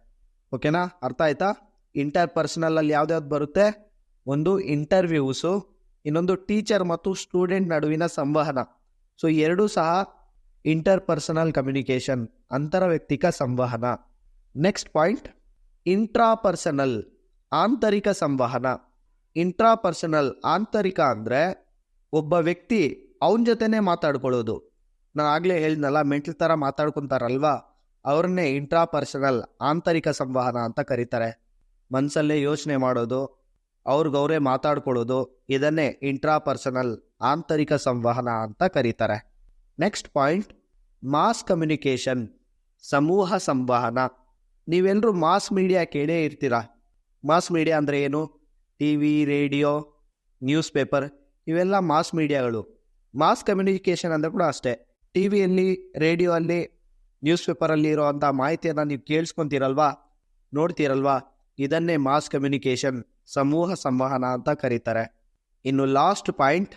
ಓಕೆನಾ ಅರ್ಥ ಆಯ್ತಾ? ಇಂಟರ್ ಪರ್ಸನಲ್ ಅಲ್ಲಿ ಯಾವ್ದ್ಯಾವ್ದು ಬರುತ್ತೆ? ಒಂದು ಇಂಟರ್ವ್ಯೂಸು, ಇನ್ನೊಂದು ಟೀಚರ್ ಮತ್ತು ಸ್ಟೂಡೆಂಟ್ ನಡುವಿನ ಸಂವಹನ. ಸೊ, ಎರಡೂ ಸಹ ಇಂಟರ್ ಪರ್ಸನಲ್ ಕಮ್ಯುನಿಕೇಶನ್ ಅಂತರವ್ಯಕ್ತಿಕ ಸಂವಹನ. ನೆಕ್ಸ್ಟ್ ಪಾಯಿಂಟ್ ಇಂಟ್ರಾ ಪರ್ಸನಲ್ ಆಂತರಿಕ ಸಂವಹನ. ಇಂಟ್ರಾ ಪರ್ಸನಲ್ ಆಂತರಿಕ ಅಂದರೆ ಒಬ್ಬ ವ್ಯಕ್ತಿ ಅವನ ಜೊತೆನೇ ಮಾತಾಡ್ಕೊಳ್ಳೋದು. ನಾನು ಆಗಲೇ ಹೇಳಿದ್ನಲ್ಲ, ಮೆಂಟಲ್ ಥರ ಮಾತಾಡ್ಕೊತಾರಲ್ವಾ? ಅವ್ರನ್ನೇ ಇಂಟ್ರಾ ಪರ್ಸನಲ್ ಆಂತರಿಕ ಸಂವಹನ ಅಂತ ಕರೀತಾರೆ. ಮನಸ್ಸಲ್ಲೇ ಯೋಚನೆ ಮಾಡೋದು ಅವ್ರಿಗವ್ರೇ ಮಾತಾಡ್ಕೊಳ್ಳೋದು, ಇದನ್ನೇ ಇಂಟ್ರಾ ಪರ್ಸನಲ್ ಆಂತರಿಕ ಸಂವಹನ ಅಂತ ಕರೀತಾರೆ. ನೆಕ್ಸ್ಟ್ ಪಾಯಿಂಟ್ ಮಾಸ್ ಕಮ್ಯುನಿಕೇಷನ್ ಸಮೂಹ ಸಂವಹನ. ನೀವೆಲ್ಲರೂ ಮಾಸ್ ಮೀಡಿಯಾ ಕೇಳೇ ಇರ್ತೀರಾ? ಮಾಸ್ ಮೀಡಿಯಾ ಅಂದರೆ ಏನು? T V radio newspaper ಇವೆಲ್ಲ ಮಾಸ್ ಮೀಡಿಯಾಗಳು ಮಾಸ್ ಕಮ್ಯುನಿಕೇಷನ್ ಅಂದರೆ ಕೂಡ ಅಷ್ಟೇ. ಟಿ ವಿಯಲ್ಲಿ ರೇಡಿಯೋ ಅಲ್ಲಿ ನ್ಯೂಸ್ ಪೇಪರಲ್ಲಿ ಇರೋವಂಥ ಮಾಹಿತಿಯನ್ನು ನೀವು ಕೇಳಿಸ್ಕೊತೀರಲ್ವಾ? ನೋಡ್ತೀರಲ್ವಾ? ಇದನ್ನೇ ಮಾಸ್ ಕಮ್ಯುನಿಕೇಷನ್ ಸಮೂಹ ಸಂವಹನ ಅಂತ ಕರೀತಾರೆ. ಇನ್ನು ಲಾಸ್ಟ್ ಪಾಯಿಂಟ್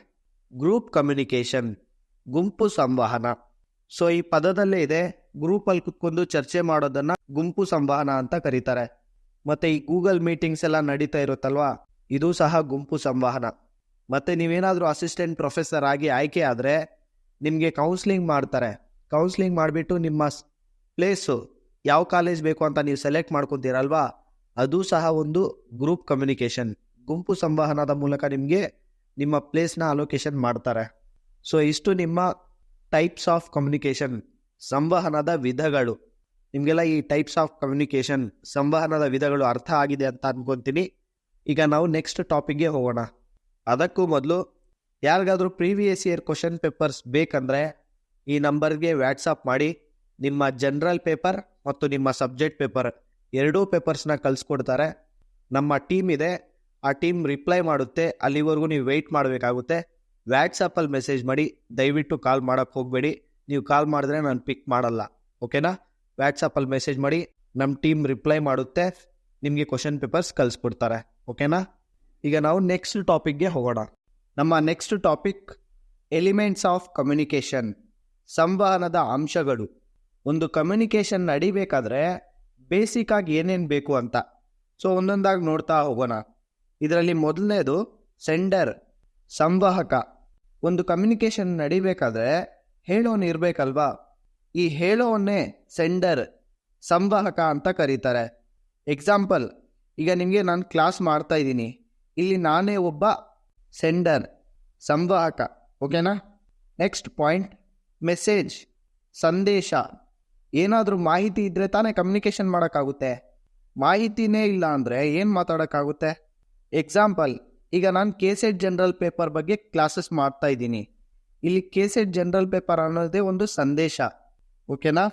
ಗ್ರೂಪ್ ಕಮ್ಯುನಿಕೇಷನ್ ಗುಂಪು ಸಂವಹನ. ಸೊ ಈ ಪದದಲ್ಲೇ ಇದೆ ಗ್ರೂಪಲ್ಲಿ ಕುತ್ಕೊಂಡು ಚರ್ಚೆ ಮಾಡೋದನ್ನ ಗುಂಪು ಸಂವಹನ ಅಂತ ಕರೀತಾರೆ. ಮತ್ತೆ ಈ ಗೂಗಲ್ ಮೀಟಿಂಗ್ಸ್ ಎಲ್ಲ ನಡೀತಾ ಇರುತ್ತಲ್ವಾ, ಇದು ಸಹ ಗುಂಪು ಸಂವಹನ. ಮತ್ತೆ ನೀವೇನಾದರೂ ಅಸಿಸ್ಟೆಂಟ್ ಪ್ರೊಫೆಸರ್ ಆಗಿ ಆಯ್ಕೆ ಆದರೆ, ನಿಮಗೆ ಕೌನ್ಸ್ಲಿಂಗ್ ಮಾಡ್ತಾರೆ. ಕೌನ್ಸ್ಲಿಂಗ್ ಮಾಡಿಬಿಟ್ಟು ನಿಮ್ಮ ಪ್ಲೇಸು ಯಾವ ಕಾಲೇಜ್ ಬೇಕು ಅಂತ ನೀವು ಸೆಲೆಕ್ಟ್ ಮಾಡ್ಕೊತೀರಲ್ವಾ ಅದು ಸಹ ಒಂದು ಗ್ರೂಪ್ ಕಮ್ಯುನಿಕೇಷನ್ ಗುಂಪು ಸಂವಹನದ ಮೂಲಕ ನಿಮಗೆ ನಿಮ್ಮ ಪ್ಲೇಸ್ನ ಅಲೋಕೇಶನ್ ಮಾಡ್ತಾರೆ. ಸೊ ಇಷ್ಟು ನಿಮ್ಮ ಟೈಪ್ಸ್ ಆಫ್ ಕಮ್ಯುನಿಕೇಷನ್ ಸಂವಹನದ ವಿಧಗಳು. ನಿಮಗೆಲ್ಲ ಈ ಟೈಪ್ಸ್ ಆಫ್ ಕಮ್ಯುನಿಕೇಷನ್ ಸಂವಹನದ ವಿಧಗಳು ಅರ್ಥ ಆಗಿದೆ ಅಂತ ಅನ್ಕೊತೀನಿ. ಈಗ ನಾವು ನೆಕ್ಸ್ಟ್ ಟಾಪಿಕ್ಗೆ ಹೋಗೋಣ. ಅದಕ್ಕೂ ಮೊದಲು ಯಾರಿಗಾದರೂ ಪ್ರೀವಿಯಸ್ ಇಯರ್ ಕ್ವಶನ್ ಪೇಪರ್ಸ್ ಬೇಕಂದರೆ ಈ ನಂಬರ್ಗೆ ವ್ಯಾಟ್ಸಪ್ ಮಾಡಿ. ನಿಮ್ಮ ಜನರಲ್ ಪೇಪರ್ ಮತ್ತು ನಿಮ್ಮ ಸಬ್ಜೆಕ್ಟ್ ಪೇಪರ್ ಎರಡೂ ಪೇಪರ್ಸ್ನ ಕಳಿಸ್ಕೊಡ್ತಾರೆ. ನಮ್ಮ ಟೀಮ್ ಇದೆ. ಆ ಟೀಮ್ ರಿಪ್ಲೈ ಮಾಡುತ್ತೆ. ಅಲ್ಲಿವರೆಗೂ ನೀವು ವೆಯ್ಟ್ ಮಾಡಬೇಕಾಗುತ್ತೆ. ವ್ಯಾಟ್ಸಪ್ಪಲ್ಲಿ ಮೆಸೇಜ್ ಮಾಡಿ, ದಯವಿಟ್ಟು ಕಾಲ್ ಮಾಡೋಕ್ಕೆ ಹೋಗಬೇಡಿ. ನೀವು ಕಾಲ್ ಮಾಡಿದ್ರೆ ನಾನು ಪಿಕ್ ಮಾಡಲ್ಲ. ಓಕೆನಾ? ವ್ಯಾಟ್ಸಪ್ಪಲ್ಲಿ ಮೆಸೇಜ್ ಮಾಡಿ, ನಮ್ಮ ಟೀಮ್ ರಿಪ್ಲೈ ಮಾಡುತ್ತೆ. ನಿಮಗೆ ಕ್ವಶನ್ ಪೇಪರ್ಸ್ ಕಳಿಸ್ಕೊಡ್ತಾರೆ. ಓಕೆನಾ? ಈಗ ನಾವು ನೆಕ್ಸ್ಟ್ ಟಾಪಿಕ್ಗೆ ಹೋಗೋಣ. ನಮ್ಮ next topic, elements of communication, ಸಂವಹನದ ಅಂಶಗಳು. ಒಂದು ಕಮ್ಯುನಿಕೇಷನ್ ನಡಿಬೇಕಾದ್ರೆ ಬೇಸಿಕ್ ಆಗಿ ಏನೇನು ಬೇಕು ಅಂತ. ಸೊ ಒಂದೊಂದಾಗಿ ನೋಡ್ತಾ ಹೋಗೋಣ. ಇದರಲ್ಲಿ ಮೊದಲನೇದು ಸೆಂಡರ್ ಸಂವಾಹಕ. ಒಂದು ಕಮ್ಯುನಿಕೇಷನ್ ನಡಿಬೇಕಾದ್ರೆ ಹೇಳೋನು ಇರಬೇಕಲ್ವಾ? ಈ ಹೇಳೋವನ್ನೇ ಸೆಂಡರ್ ಸಂವಾಹಕ ಅಂತ ಕರೀತಾರೆ. ಎಕ್ಸಾಂಪಲ್ ಈಗ ನಿಮಗೆ ನಾನು ಕ್ಲಾಸ್ ಮಾಡ್ತಾ ಇದ್ದೀನಿ. ಇಲ್ಲಿ ನಾನೇ ಒಬ್ಬ ಸೆಂಡರ್ ಸಂವಾಹಕ ಓಕೆನಾ ನೆಕ್ಸ್ಟ್ ಪಾಯಿಂಟ್ ಮೆಸೇಜ್ ಸಂದೇಶ. ಏನಾದರೂ ಮಾಹಿತಿ ಇದ್ದರೆ ತಾನೇ ಕಮ್ಯುನಿಕೇಷನ್ ಮಾಡೋಕ್ಕಾಗುತ್ತೆ. ಮಾಹಿತಿನೇ ಇಲ್ಲ ಅಂದರೆ ಏನು ಮಾತಾಡೋಕ್ಕಾಗುತ್ತೆ? ಎಕ್ಸಾಂಪಲ್ ಈಗ ನಾನು ಕೆಸೆಟ್ ಜನರಲ್ ಪೇಪರ್ ಬಗ್ಗೆ ಕ್ಲಾಸಸ್ ಮಾಡ್ತಾ ಇದ್ದೀನಿ. ಇಲ್ಲಿ ಕೆಸೆಟ್ ಜನರಲ್ ಪೇಪರ್ ಅನ್ನೋದೇ ಒಂದು ಸಂದೇಶ ಓಕೆನಾ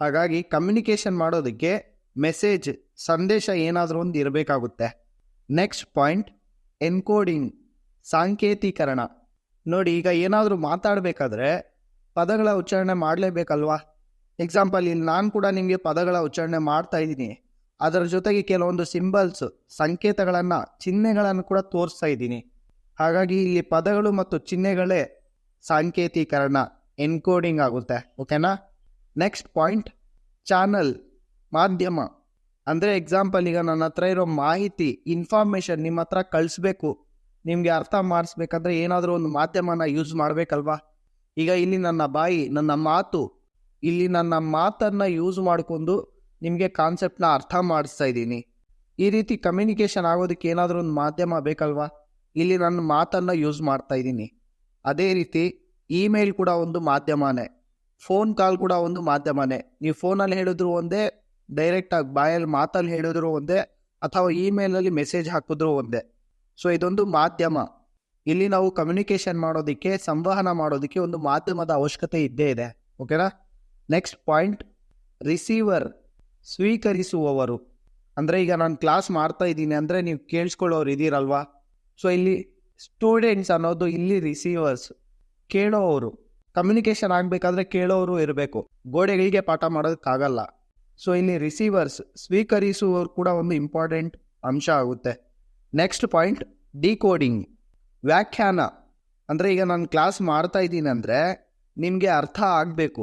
ಹಾಗಾಗಿ ಕಮ್ಯುನಿಕೇಷನ್ ಮಾಡೋದಕ್ಕೆ ಮೆಸೇಜ್ ಸಂದೇಶ ಏನಾದರೂ ಒಂದು ಇರಬೇಕಾಗುತ್ತೆ. ನೆಕ್ಸ್ಟ್ ಪಾಯಿಂಟ್ ಎನ್ಕೋಡಿಂಗ್ ಸಾಂಕೇತೀಕರಣ. ನೋಡಿ, ಈಗ ಏನಾದರೂ ಮಾತಾಡಬೇಕಾದ್ರೆ ಪದಗಳ ಉಚ್ಚಾರಣೆ ಮಾಡಲೇಬೇಕಲ್ವಾ? ಎಕ್ಸಾಂಪಲ್ ಇಲ್ಲಿ ನಾನು ಕೂಡ ನಿಮಗೆ ಪದಗಳ ಉಚ್ಚಾರಣೆ ಮಾಡ್ತಾ ಇದ್ದೀನಿ. ಅದರ ಜೊತೆಗೆ ಕೆಲವೊಂದು ಸಿಂಬಲ್ಸ್ ಸಂಕೇತಗಳನ್ನು, ಚಿಹ್ನೆಗಳನ್ನು ಕೂಡ ತೋರಿಸ್ತಾ ಇದ್ದೀನಿ. ಹಾಗಾಗಿ ಇಲ್ಲಿ ಪದಗಳು ಮತ್ತು ಚಿಹ್ನೆಗಳೇ ಸಾಂಕೇತೀಕರಣ ಎನ್ಕೋಡಿಂಗ್ ಆಗುತ್ತೆ ಓಕೆನಾ ನೆಕ್ಸ್ಟ್ ಪಾಯಿಂಟ್ ಚಾನಲ್ ಮಾಧ್ಯಮ. ಅಂದರೆ ಎಕ್ಸಾಂಪಲ್ ಈಗ ನನ್ನ ಹತ್ರ ಇರೋ ಮಾಹಿತಿ ಇನ್ಫಾರ್ಮೇಷನ್ ನಿಮ್ಮ ಹತ್ರ ಕಳಿಸ್ಬೇಕು. ನಿಮಗೆ ಅರ್ಥ ಮಾಡಿಸ್ಬೇಕಂದ್ರೆ ಏನಾದರೂ ಒಂದು ಮಾಧ್ಯಮನ ಯೂಸ್ ಮಾಡಬೇಕಲ್ವಾ? ಈಗ ಇಲ್ಲಿ ನನ್ನ ಬಾಯಿ, ನನ್ನ ಮಾತು ಇಲ್ಲಿ ನನ್ನ ಮಾತನ್ನು ಯೂಸ್ ಮಾಡಿಕೊಂಡು ನಿಮಗೆ ಕಾನ್ಸೆಪ್ಟ್ನ ಅರ್ಥ ಮಾಡಿಸ್ತಾ ಇದ್ದೀನಿ. ಈ ರೀತಿ ಕಮ್ಯುನಿಕೇಷನ್ ಆಗೋದಕ್ಕೆ ಏನಾದರೂ ಒಂದು ಮಾಧ್ಯಮ ಬೇಕಲ್ವಾ? ಇಲ್ಲಿ ನನ್ನ ಮಾತನ್ನು ಯೂಸ್ ಮಾಡ್ತಾ ಇದ್ದೀನಿ. ಅದೇ ರೀತಿ ಇಮೇಲ್ ಕೂಡ ಒಂದು ಮಾಧ್ಯಮನೇ. ಫೋನ್ ಕಾಲ್ ಕೂಡ ಒಂದು ಮಾಧ್ಯಮನೇ. ನೀವು ಫೋನಲ್ಲಿ ಹೇಳಿದ್ರು ಒಂದೇ ಡೈರೆಕ್ಟಾಗಿ ಬಾಯಲ್ಲಿ ಮಾತಲ್ಲಿ ಹೇಳಿದ್ರು ಒಂದೇ, ಅಥವಾ ಇಮೇಲಲ್ಲಿ ಮೆಸೇಜ್ ಹಾಕಿದ್ರು ಒಂದೇ. ಸೊ ಇದೊಂದು ಮಾಧ್ಯಮ. ಇಲ್ಲಿ ನಾವು ಕಮ್ಯುನಿಕೇಷನ್ ಮಾಡೋದಕ್ಕೆ, ಸಂವಹನ ಮಾಡೋದಕ್ಕೆ ಒಂದು ಮಾಧ್ಯಮದ ಅವಶ್ಯಕತೆ ಇದ್ದೇ ಇದೆ. ಓಕೆನಾ ನೆಕ್ಸ್ಟ್ ಪಾಯಿಂಟ್ ರಿಸೀವರ್ ಸ್ವೀಕರಿಸುವವರು. ಅಂದರೆ ಈಗ ನಾನು ಕ್ಲಾಸ್ ಮಾಡ್ತಾ ಇದ್ದೀನಿ ಅಂದರೆ ನೀವು ಕೇಳಿಸ್ಕೊಳ್ಳೋರು ಇದ್ದೀರಲ್ವಾ? ಸೊ ಇಲ್ಲಿ ಸ್ಟೂಡೆಂಟ್ಸ್ ಅನ್ನೋದು ಇಲ್ಲಿ ರಿಸೀವರ್ಸ್ ಕೇಳೋವರು. ಕಮ್ಯುನಿಕೇಷನ್ ಆಗಬೇಕಾದ್ರೆ ಕೇಳೋರು ಇರಬೇಕು. ಗೋಡೆಗಳಿಗೆ ಪಾಠ ಮಾಡೋದಕ್ಕಾಗಲ್ಲ. ಸೊ ಇಲ್ಲಿ ರಿಸೀವರ್ಸ್ ಸ್ವೀಕರಿಸುವವರು ಕೂಡ ಒಂದು ಇಂಪಾರ್ಟೆಂಟ್ ಅಂಶ ಆಗುತ್ತೆ. ನೆಕ್ಸ್ಟ್ ಪಾಯಿಂಟ್ ಡಿಕೋಡಿಂಗ್ ವ್ಯಾಖ್ಯಾನ. ಅಂದರೆ ಈಗ ನಾನು ಕ್ಲಾಸ್ ಮಾಡ್ತಾ ಇದ್ದೀನಿ ಅಂದರೆ ನಿಮಗೆ ಅರ್ಥ ಆಗಬೇಕು.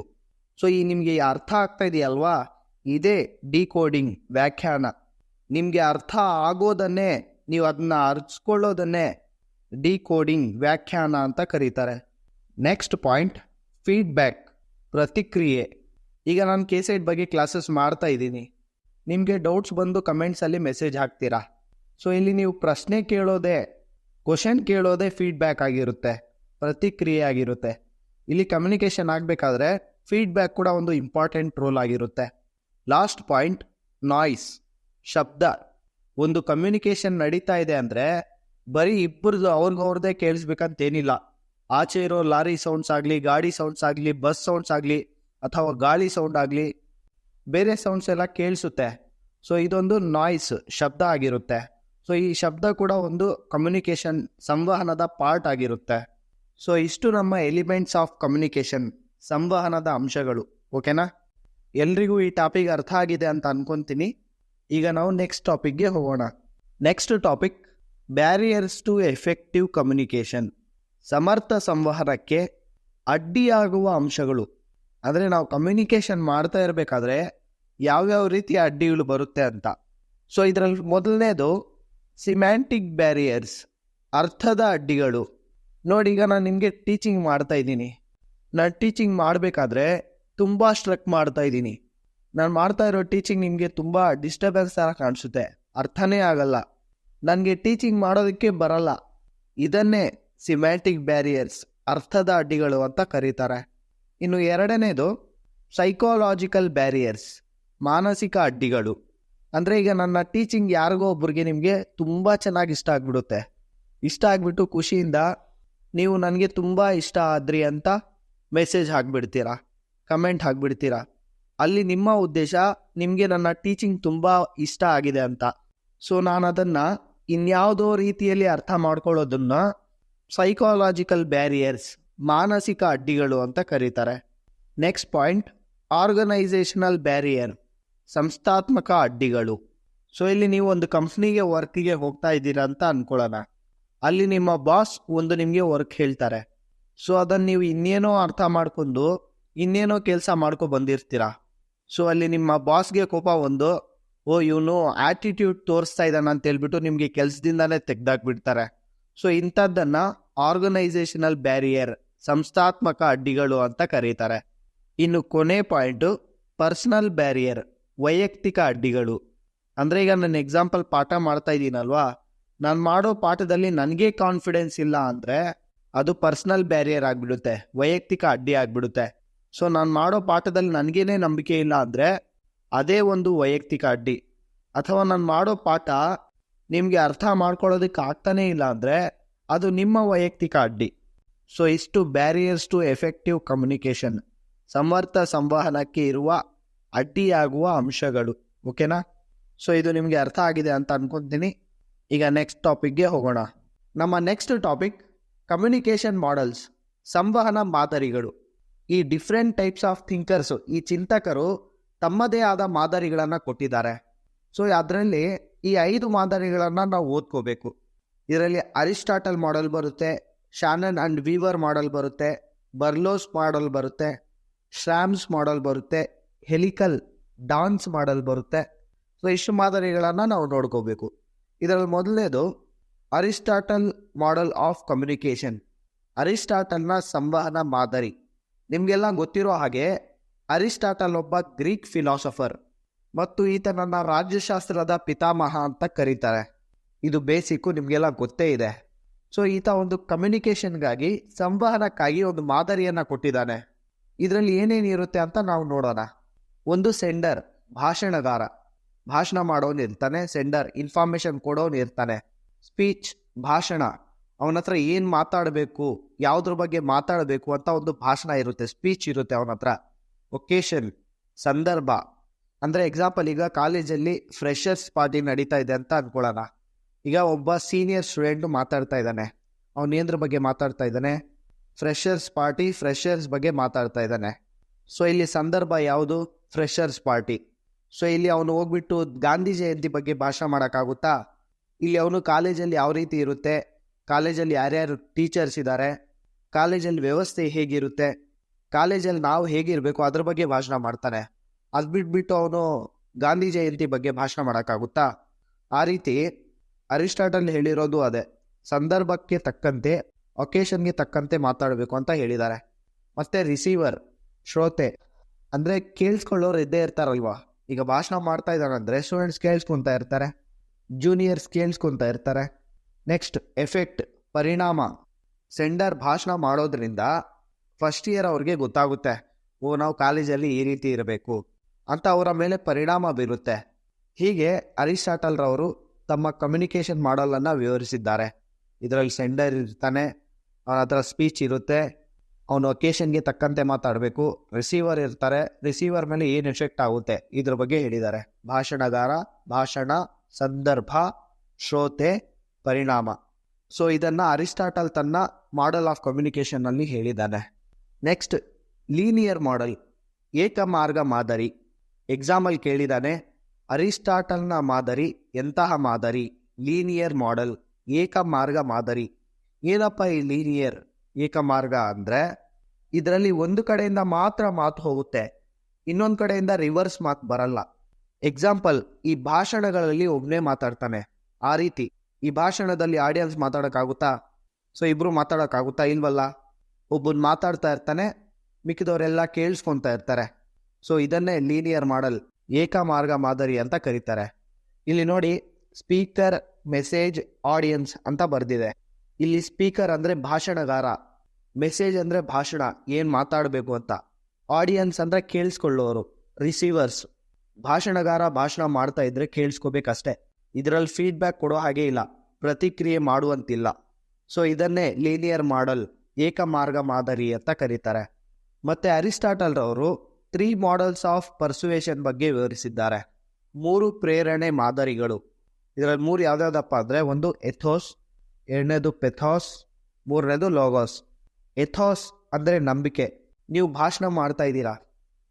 ಸೊ ಈ ನಿಮಗೆ ಅರ್ಥ ಆಗ್ತಾ ಇದೆಯಲ್ವಾ? ಇದೇ ಡಿಕೋಡಿಂಗ್ ವ್ಯಾಖ್ಯಾನ. ನಿಮಗೆ ಅರ್ಥ ಆಗೋದನ್ನೇ ನೀವು ಅದನ್ನ ಅರ್ಚ್ಕೊಳ್ಳೋದನ್ನೇ ಡಿಕೋಡಿಂಗ್ ವ್ಯಾಖ್ಯಾನ ಅಂತ ಕರೀತಾರೆ. ನೆಕ್ಸ್ಟ್ ಪಾಯಿಂಟ್ ಫೀಡ್ಬ್ಯಾಕ್ ಪ್ರತಿಕ್ರಿಯೆ. ಈಗ ನಾನು ಕೆ ಸೈಡ್ ಬಗ್ಗೆ ಕ್ಲಾಸಸ್ ಮಾಡ್ತಾ ಇದ್ದೀನಿ. ನಿಮಗೆ ಡೌಟ್ಸ್ ಬಂದು ಕಮೆಂಟ್ಸಲ್ಲಿ ಮೆಸೇಜ್ ಹಾಕ್ತೀರಾ? ಸೊ ಇಲ್ಲಿ ನೀವು ಪ್ರಶ್ನೆ ಕೇಳೋದೇ ಕ್ವಶನ್ ಕೇಳೋದೇ ಫೀಡ್ಬ್ಯಾಕ್ ಆಗಿರುತ್ತೆ, ಪ್ರತಿಕ್ರಿಯೆ ಆಗಿರುತ್ತೆ. ಇಲ್ಲಿ ಕಮ್ಯುನಿಕೇಷನ್ ಆಗಬೇಕಾದ್ರೆ ಫೀಡ್ಬ್ಯಾಕ್ ಕೂಡ ಒಂದು ಇಂಪಾರ್ಟೆಂಟ್ ರೋಲ್ ಆಗಿರುತ್ತೆ. ಲಾಸ್ಟ್ ಪಾಯಿಂಟ್ ನಾಯ್ಸ್ ಶಬ್ದ. ಒಂದು ಕಮ್ಯುನಿಕೇಷನ್ ನಡೀತಾ ಇದೆ ಅಂದರೆ ಬರೀ ಇಬ್ಬರದು ಅವ್ರಿಗವ್ರದೇ ಕೇಳಿಸ್ಬೇಕಂತೇನಿಲ್ಲ. ಆಚೆ ಇರೋ ಲಾರಿ ಸೌಂಡ್ಸ್ ಆಗಲಿ, ಗಾಡಿ ಸೌಂಡ್ಸ್ ಆಗಲಿ ಬಸ್ ಸೌಂಡ್ಸ್ ಆಗಲಿ, ಅಥವಾ ಗಾಳಿ ಸೌಂಡ್ ಆಗಲಿ, ಬೇರೆ ಸೌಂಡ್ಸ್ ಎಲ್ಲ ಕೇಳಿಸುತ್ತೆ. ಸೊ ಇದೊಂದು ನಾಯ್ಸ್ ಶಬ್ದ ಆಗಿರುತ್ತೆ. ಸೊ ಈ ಶಬ್ದ ಕೂಡ ಒಂದು ಕಮ್ಯುನಿಕೇಷನ್ ಸಂವಹನದ ಪಾರ್ಟ್ ಆಗಿರುತ್ತೆ. ಸೊ ಇಷ್ಟು ನಮ್ಮ ಎಲಿಮೆಂಟ್ಸ್ ಆಫ್ ಕಮ್ಯುನಿಕೇಷನ್ ಸಂವಹನದ ಅಂಶಗಳು, ಓಕೆನಾ? ಎಲ್ರಿಗೂ ಈ ಟಾಪಿಕ್ ಅರ್ಥ ಆಗಿದೆ ಅಂತ ಅನ್ಕೊಂತೀನಿ. ಈಗ ನಾವು ನೆಕ್ಸ್ಟ್ ಟಾಪಿಕ್ಗೆ ಹೋಗೋಣ. Next topic barriers to effective communication ಸಮರ್ಥ ಸಂವಹನಕ್ಕೆ ಅಡ್ಡಿಯಾಗುವ ಅಂಶಗಳು. ಅಂದರೆ ನಾವು ಕಮ್ಯುನಿಕೇಷನ್ ಮಾಡ್ತಾ ಇರಬೇಕಾದ್ರೆ ಯಾವ್ಯಾವ ರೀತಿಯ ಅಡ್ಡಿಗಳು ಬರುತ್ತೆ ಅಂತ. ಸೊ ಇದರಲ್ಲಿ ಮೊದಲನೇದು ಸಿಮ್ಯಾಂಟಿಕ್ ಬ್ಯಾರಿಯರ್ಸ್ ಅರ್ಥದ ಅಡ್ಡಿಗಳು. ನೋಡಿ, ಈಗ ನಾನು ನಿಮಗೆ ಟೀಚಿಂಗ್ ಮಾಡ್ತಾ ಇದ್ದೀನಿ. ನಾನು ಟೀಚಿಂಗ್ ಮಾಡಬೇಕಾದ್ರೆ ತುಂಬ ಸ್ಟ್ರಕ್ ಮಾಡ್ತಾ ಇದ್ದೀನಿ. ನಾನು ಮಾಡ್ತಾ ಇರೋ ಟೀಚಿಂಗ್ ನಿಮಗೆ ತುಂಬ ಡಿಸ್ಟರ್ಬೆನ್ಸ್ ಥರ ಕಾಣಿಸುತ್ತೆ. ಅರ್ಥನೇ ಆಗಲ್ಲ. ನನಗೆ ಟೀಚಿಂಗ್ ಮಾಡೋದಕ್ಕೆ ಬರಲ್ಲ. ಇದನ್ನೇ ಸಿಮ್ಯಾಟಿಕ್ ಬ್ಯಾರಿಯರ್ಸ್ ಅರ್ಥದ ಅಡ್ಡಿಗಳು ಅಂತ ಕರೀತಾರೆ. ಇನ್ನು ಎರಡನೇದು ಸೈಕೋಲಾಜಿಕಲ್ ಬ್ಯಾರಿಯರ್ಸ್ ಮಾನಸಿಕ ಅಡ್ಡಿಗಳು. ಅಂದರೆ ಈಗ ನನ್ನ ಟೀಚಿಂಗ್ ಯಾರಿಗೋ ಒಬ್ರಿಗೆ ನಿಮಗೆ ತುಂಬ ಚೆನ್ನಾಗಿ ಇಷ್ಟ ಆಗಿಬಿಡುತ್ತೆ. ಇಷ್ಟ ಆಗಿಬಿಟ್ಟು ಖುಷಿಯಿಂದ ನೀವು ನನಗೆ ತುಂಬ ಇಷ್ಟ ಆದ್ರಿ ಅಂತ ಮೆಸೇಜ್ ಹಾಕ್ಬಿಡ್ತೀರಾ? ಕಮೆಂಟ್ ಹಾಕ್ಬಿಡ್ತೀರಾ? ಅಲ್ಲಿ ನಿಮ್ಮ ಉದ್ದೇಶ ನಿಮಗೆ ನನ್ನ ಟೀಚಿಂಗ್ ತುಂಬ ಇಷ್ಟ ಆಗಿದೆ ಅಂತ. ಸೊ ನಾನು ಅದನ್ನು ಇನ್ಯಾವುದೋ ರೀತಿಯಲ್ಲಿ ಅರ್ಥ ಮಾಡ್ಕೊಳ್ಳೋದನ್ನು ಸೈಕಾಲಜಿಕಲ್ ಬ್ಯಾರಿಯರ್ಸ್ ಮಾನಸಿಕ ಅಡ್ಡಿಗಳು ಅಂತ ಕರೀತಾರೆ. ನೆಕ್ಸ್ಟ್ ಪಾಯಿಂಟ್ ಆರ್ಗನೈಸೇಷನಲ್ ಬ್ಯಾರಿಯರ್ ಸಂಸ್ಥಾತ್ಮಕ ಅಡ್ಡಿಗಳು. ಸೊ ಇಲ್ಲಿ ನೀವು ಒಂದು ಕಂಪ್ನಿಗೆ ವರ್ಕಿಗೆ ಹೋಗ್ತಾ ಇದ್ದೀರಾ ಅಂತ ಅನ್ಕೊಳ್ಳೋಣ. ಅಲ್ಲಿ ನಿಮ್ಮ ಬಾಸ್ ಒಂದು ನಿಮಗೆ ವರ್ಕ್ ಹೇಳ್ತಾರೆ. ಸೊ ಅದನ್ನು ನೀವು ಇನ್ನೇನೋ ಅರ್ಥ ಮಾಡ್ಕೊಂಡು, ಇನ್ನೇನೋ ಕೆಲಸ ಮಾಡ್ಕೊ ಬಂದಿರ್ತೀರಾ? ಸೊ ಅಲ್ಲಿ ನಿಮ್ಮ ಬಾಸ್ಗೆ ಕೋಪ ಒಂದು, ಓ, ಇವನು ಆಟಿಟ್ಯೂಡ್ ತೋರಿಸ್ತಾ ಇದ್ದಾನೆ ಅಂತ ಹೇಳ್ಬಿಟ್ಟು ನಿಮಗೆ ಕೆಲಸದಿಂದಲೇ ತೆಗ್ದಾಕ್ಬಿಡ್ತಾರೆ. ಸೊ ಇಂಥದ್ದನ್ನು ಆರ್ಗನೈಸೇಷನಲ್ ಬ್ಯಾರಿಯರ್ ಸಂಸ್ಥಾತ್ಮಕ ಅಡ್ಡಿಗಳು ಅಂತ ಕರೀತಾರೆ. ಇನ್ನು ಕೊನೆ ಪಾಯಿಂಟು ಪರ್ಸನಲ್ ಬ್ಯಾರಿಯರ್ ವೈಯಕ್ತಿಕ ಅಡ್ಡಿಗಳು. ಅಂದರೆ ಈಗ ನಾನು ಎಕ್ಸಾಂಪಲ್ ಪಾಠ ಮಾಡ್ತಾ ಇದ್ದೀನಲ್ವಾ? ನಾನು ಮಾಡೋ ಪಾಠದಲ್ಲಿ ನನಗೆ ಕಾನ್ಫಿಡೆನ್ಸ್ ಇಲ್ಲ ಅಂದರೆ ಅದು ಪರ್ಸನಲ್ ಬ್ಯಾರಿಯರ್ ಆಗಿಬಿಡುತ್ತೆ, ವೈಯಕ್ತಿಕ ಅಡ್ಡಿ ಆಗಿಬಿಡುತ್ತೆ. ಸೊ ನಾನು ಮಾಡೋ ಪಾಠದಲ್ಲಿ ನನಗೇನೇ ನಂಬಿಕೆ ಇಲ್ಲ ಅಂದರೆ ಅದೇ ಒಂದು ವೈಯಕ್ತಿಕ ಅಡ್ಡಿ. ಅಥವಾ ನಾನು ಮಾಡೋ ಪಾಠ ನಿಮಗೆ ಅರ್ಥ ಮಾಡ್ಕೊಳ್ಳೋದಕ್ಕೆ ಆಗ್ತಾನೇ ಇಲ್ಲ ಅಂದರೆ ಅದು ನಿಮ್ಮ ವೈಯಕ್ತಿಕ ಅಡ್ಡಿ. ಸೊ ಇಷ್ಟು ಬ್ಯಾರಿಯರ್ಸ್ ಟು ಎಫೆಕ್ಟಿವ್ ಕಮ್ಯುನಿಕೇಷನ್ ಸಮರ್ಥ ಸಂವಹನಕ್ಕೆ ಇರುವ ಅಡ್ಡಿಯಾಗುವ ಅಂಶಗಳು. ಓಕೆನಾ ಸೊ ಇದು ನಿಮಗೆ ಅರ್ಥ ಆಗಿದೆ ಅಂತ ಅನ್ಕೊತೀನಿ. ಈಗ ನೆಕ್ಸ್ಟ್ ಟಾಪಿಕ್ಗೆ ಹೋಗೋಣ. ನಮ್ಮ ನೆಕ್ಸ್ಟ್ ಟಾಪಿಕ್ ಕಮ್ಯುನಿಕೇಷನ್ ಮಾಡಲ್ಸ್ ಸಂವಹನ ಮಾದರಿಗಳು. ಈ ಡಿಫ್ರೆಂಟ್ ಟೈಪ್ಸ್ ಆಫ್ ಥಿಂಕರ್ಸು ಈ ಚಿಂತಕರು ತಮ್ಮದೇ ಆದ ಮಾದರಿಗಳನ್ನು ಕೊಟ್ಟಿದ್ದಾರೆ. ಸೊ ಅದರಲ್ಲಿ ಈ ಐದು ಮಾದರಿಗಳನ್ನು ನಾವು ಓದ್ಕೋಬೇಕು. ಇದರಲ್ಲಿ ಅರಿಸ್ಟಾಟಲ್ ಮಾಡೆಲ್ ಬರುತ್ತೆ ಶಾನನ್ ಅಂಡ್ ವೀವರ್ ಮಾಡೆಲ್ ಬರುತ್ತೆ ಬರ್ಲೋಸ್ ಮಾಡೆಲ್ ಬರುತ್ತೆ ಶ್ರಾಮ್ಸ್ ಮಾಡೆಲ್ ಬರುತ್ತೆ ಹೆಲಿಕಲ್ ಡಾನ್ಸ್ ಮಾಡೆಲ್ ಬರುತ್ತೆ. ಸೊ ಇಷ್ಟು ಮಾದರಿಗಳನ್ನು ನಾವು ನೋಡ್ಕೋಬೇಕು. ಇದರಲ್ಲಿ ಮೊದಲನೇದು ಅರಿಸ್ಟಾಟಲ್ ಮಾಡೆಲ್ ಆಫ್ ಕಮ್ಯುನಿಕೇಷನ್ ಅರಿಸ್ಟಾಟಲ್ನ ಸಂವಹನ ಮಾದರಿ. ನಿಮಗೆಲ್ಲ ಗೊತ್ತಿರೋ ಹಾಗೆ ಅರಿಸ್ಟಾಟಲ್ ಒಬ್ಬ ಗ್ರೀಕ್ ಫಿಲಾಸಫರ್ ಮತ್ತು ಈತನನ್ನ ರಾಜ್ಯಶಾಸ್ತ್ರದ ಪಿತಾಮಹ ಅಂತ ಕರೀತಾರೆ. ಇದು ಬೇಸಿಕ್ಕು ನಿಮಗೆಲ್ಲ ಗೊತ್ತೇ ಇದೆ. ಸೊ ಈತ ಒಂದು ಕಮ್ಯುನಿಕೇಷನ್ಗಾಗಿ ಸಂವಹನಕ್ಕಾಗಿ ಒಂದು ಮಾದರಿಯನ್ನು ಕೊಟ್ಟಿದ್ದಾನೆ. ಇದರಲ್ಲಿ ಏನೇನಿರುತ್ತೆ ಅಂತ ನಾವು ನೋಡೋಣ. ಒಂದು ಸೆಂಡರ್ ಭಾಷಣಗಾರ. ಭಾಷಣ ಮಾಡೋನು ಇರ್ತಾನೆ ಸೆಂಡರ್ ಇನ್ಫಾರ್ಮೇಶನ್ ಕೊಡೋನು ಇರ್ತಾನೆ. ಸ್ಪೀಚ್, ಭಾಷಣ, ಅವನ ಹತ್ರ ಏನು ಮಾತಾಡಬೇಕು, ಯಾವುದ್ರ ಬಗ್ಗೆ ಮಾತಾಡಬೇಕು ಅಂತ ಒಂದು ಭಾಷಣ ಇರುತ್ತೆ, ಸ್ಪೀಚ್ ಇರುತ್ತೆ ಅವನ ಹತ್ರ. ಒಕೇಶನ್, ಸಂದರ್ಭ. ಅಂದರೆ ಎಕ್ಸಾಂಪಲ್ ಈಗ ಕಾಲೇಜಲ್ಲಿ ಫ್ರೆಷರ್ಸ್ ಪಾರ್ಟಿ ನಡೀತಾ ಇದೆ ಅಂತ ಅನ್ಕೊಳ್ಳೋಣ. ಈಗ ಒಬ್ಬ ಸೀನಿಯರ್ ಸ್ಟೂಡೆಂಟ್ ಮಾತಾಡ್ತಾ ಇದ್ದಾನೆ. ಅವನು ಏನ್ರ ಬಗ್ಗೆ ಮಾತಾಡ್ತಾ ಇದ್ದಾನೆ? ಫ್ರೆಷರ್ಸ್ ಪಾರ್ಟಿ ಫ್ರೆಷರ್ಸ್ ಬಗ್ಗೆ ಮಾತಾಡ್ತಾ ಇದ್ದಾನೆ. ಸೊ ಇಲ್ಲಿ ಸಂದರ್ಭ ಯಾವುದು? ಫ್ರೆಷರ್ಸ್ ಪಾರ್ಟಿ ಸೊ ಇಲ್ಲಿ ಅವನು ಹೋಗ್ಬಿಟ್ಟು ಗಾಂಧಿ ಜಯಂತಿ ಬಗ್ಗೆ ಭಾಷಣ ಮಾಡೋಕ್ಕಾಗುತ್ತಾ? ಇಲ್ಲಿ ಅವನು ಕಾಲೇಜಲ್ಲಿ ಯಾವ ರೀತಿ ಇರುತ್ತೆ? ಕಾಲೇಜಲ್ಲಿ ಯಾರ್ಯಾರು ಟೀಚರ್ಸ್ ಇದ್ದಾರೆ ಕಾಲೇಜಲ್ಲಿ ವ್ಯವಸ್ಥೆ ಹೇಗಿರುತ್ತೆ? ಕಾಲೇಜಲ್ಲಿ ನಾವು ಹೇಗಿರಬೇಕು? ಅದ್ರ ಬಗ್ಗೆ ಭಾಷಣ ಮಾಡ್ತಾನೆ. ಅದು ಬಿಟ್ಬಿಟ್ಟು ಅವನು ಗಾಂಧಿ ಜಯಂತಿ ಬಗ್ಗೆ ಭಾಷಣ ಮಾಡೋಕ್ಕಾಗುತ್ತಾ? ಆ ರೀತಿ ಅರಿಸ್ಟಾಟಲ್ ಹೇಳಿರೋದು ಅದೇ. ಸಂದರ್ಭಕ್ಕೆ ತಕ್ಕಂತೆ, ಒಕೇಶನ್ಗೆ ತಕ್ಕಂತೆ ಮಾತಾಡಬೇಕು ಅಂತ ಹೇಳಿದ್ದಾರೆ. ಮತ್ತೆ ರಿಸೀವರ್, ಶ್ರೋತೆ, ಅಂದರೆ ಕೇಳಿಸ್ಕೊಳ್ಳೋರು ಇದ್ದೇ ಇರ್ತಾರಲ್ವಾ? ಈಗ ಭಾಷಣ ಮಾಡ್ತಾ ಇದ್ದಾನಂದರೆ ಸ್ಟೂಡೆಂಟ್ಸ್ ಕೇಳಿಸ್ಕೊತಾ ಇರ್ತಾರೆ. ಜೂನಿಯರ್ಸ್ ಕೇಳಿಸ್ಕೊತಾ ಇರ್ತಾರೆ. ನೆಕ್ಸ್ಟ್ ಎಫೆಕ್ಟ್ ಪರಿಣಾಮ. ಸೆಂಡರ್ ಭಾಷಣ ಮಾಡೋದ್ರಿಂದ ಫಸ್ಟ್ ಇಯರ್ ಅವ್ರಿಗೆ ಗೊತ್ತಾಗುತ್ತೆ. ಓ, ನಾವು ಕಾಲೇಜಲ್ಲಿ ಈ ರೀತಿ ಇರಬೇಕು ಅಂತ ಅವರ ಮೇಲೆ ಪರಿಣಾಮ ಬೀರುತ್ತೆ. ಹೀಗೆ ಅರಿಸ್ಟಾಟಲ್ರವರು ತಮ್ಮ ಕಮ್ಯುನಿಕೇಷನ್ ಮಾಡಲನ್ನು ವಿವರಿಸಿದ್ದಾರೆ. ಇದರಲ್ಲಿ ಸೆಂಡರ್ ಇರ್ತಾನೆ ಅವನ ಹತ್ರ ಸ್ಪೀಚ್ ಇರುತ್ತೆ, ಅವನು ಒಕೇಶನ್ಗೆ ತಕ್ಕಂತೆ ಮಾತಾಡಬೇಕು. ರಿಸೀವರ್ ಇರ್ತಾರೆ ರಿಸೀವರ್ ಮೇಲೆ ಏನು ಎಫೆಕ್ಟ್ ಆಗುತ್ತೆ ಇದ್ರ ಬಗ್ಗೆ ಹೇಳಿದ್ದಾರೆ. ಭಾಷಣಗಾರ, ಭಾಷಣ ಸಂದರ್ಭ, ಶ್ರೋತೆ, ಪರಿಣಾಮ. ಸೊ ಇದನ್ನು ಅರಿಸ್ಟಾಟಲ್ ತನ್ನ ಮಾಡೆಲ್ ಆಫ್ ಕಮ್ಯುನಿಕೇಷನ್ನಲ್ಲಿ ಹೇಳಿದ್ದಾನೆ. ನೆಕ್ಸ್ಟ್ ಲೀನಿಯರ್ ಮಾಡೆಲ್ ಏಕಮಾರ್ಗ ಮಾದರಿ. ಎಕ್ಸಾಮಲ್ಲಿ ಕೇಳಿದ್ದಾನೆ ಅರಿಸ್ಟಾಟಲ್ನ ಮಾದರಿ ಎಂತಹ ಮಾದರಿ? ಲೀನಿಯರ್ ಮಾಡೆಲ್ ಏಕಮಾರ್ಗ ಮಾದರಿ. ಏನಪ್ಪ ಈ ಲೀನಿಯರ್ ಏಕಮಾರ್ಗ ಅಂದರೆ? ಇದರಲ್ಲಿ ಒಂದು ಕಡೆಯಿಂದ ಮಾತ್ರ ಮಾತು ಹೋಗುತ್ತೆ, ಇನ್ನೊಂದು ಕಡೆಯಿಂದ ರಿವರ್ಸ್ ಮಾತು ಬರಲ್ಲ. ಎಕ್ಸಾಂಪಲ್ ಈ ಭಾಷಣಗಳಲ್ಲಿ ಒಬ್ಬನೇ ಮಾತಾಡ್ತಾನೆ. ಆ ರೀತಿ, ಈ ಭಾಷಣದಲ್ಲಿ ಆಡಿಯನ್ಸ್ ಮಾತಾಡೋಕ್ಕಾಗುತ್ತಾ? ಸೊ ಇಬ್ಬರು ಮಾತಾಡೋಕ್ಕಾಗುತ್ತಾ ಇಲ್ವಲ್ಲ? ಒಬ್ಬನ್ ಮಾತಾಡ್ತಾ ಇರ್ತಾನೆ, ಮಿಕ್ಕಿದವರೆಲ್ಲ ಕೇಳಿಸ್ಕೊತಾ ಇರ್ತಾರೆ. ಸೊ ಇದನ್ನೇ ಲೀನಿಯರ್ ಮಾಡಲ್ ಏಕಮಾರ್ಗ ಮಾದರಿ ಅಂತ ಕರೀತಾರೆ. ಇಲ್ಲಿ ನೋಡಿ ಸ್ಪೀಕರ್ ಮೆಸೇಜ್ ಆಡಿಯನ್ಸ್ ಅಂತ ಬರೆದಿದೆ. ಇಲ್ಲಿ ಸ್ಪೀಕರ್ ಅಂದರೆ ಭಾಷಣಗಾರ. ಮೆಸೇಜ್ ಅಂದರೆ ಭಾಷಣ, ಏನು ಮಾತಾಡಬೇಕು ಅಂತ. ಆಡಿಯನ್ಸ್ ಅಂದರೆ ಕೇಳಿಸ್ಕೊಳ್ಳೋರು ರಿಸೀವರ್ಸ್ ಭಾಷಣಗಾರ ಭಾಷಣ ಮಾಡ್ತಾ ಇದ್ರೆ ಕೇಳಿಸ್ಕೋಬೇಕಷ್ಟೇ. ಇದರಲ್ಲಿ ಫೀಡ್ಬ್ಯಾಕ್ ಕೊಡೋ ಹಾಗೆ ಇಲ್ಲ. ಪ್ರತಿಕ್ರಿಯೆ ಮಾಡುವಂತಿಲ್ಲ. ಸೊ ಇದನ್ನೇ ಲೀನಿಯರ್ ಮಾಡಲ್ ಏಕಮಾರ್ಗ ಮಾದರಿ ಅಂತ ಕರೀತಾರೆ. ಮತ್ತು ಅರಿಸ್ಟಾಟಲ್ರವರು ತ್ರೀ ಮಾಡೆಲ್ಸ್ ಆಫ್ ಪರ್ಸುವೇಷನ್ ಬಗ್ಗೆ ವಿವರಿಸಿದ್ದಾರೆ. ಮೂರು ಪ್ರೇರಣೆ ಮಾದರಿಗಳು. ಇದರಲ್ಲಿ ಮೂರು ಯಾವ್ದಾವ್ದಪ್ಪ ಅಂದರೆ ಒಂದು ಎಥೋಸ್ ಎರಡನೇದು ಪೆಥಾಸ್ ಮೂರನೇದು ಲೋಗೋಸ್ ಎಥೋಸ್ ಅಂದರೆ ನಂಬಿಕೆ. ನೀವು ಭಾಷಣ ಮಾಡ್ತಾ ಇದ್ದೀರಾ?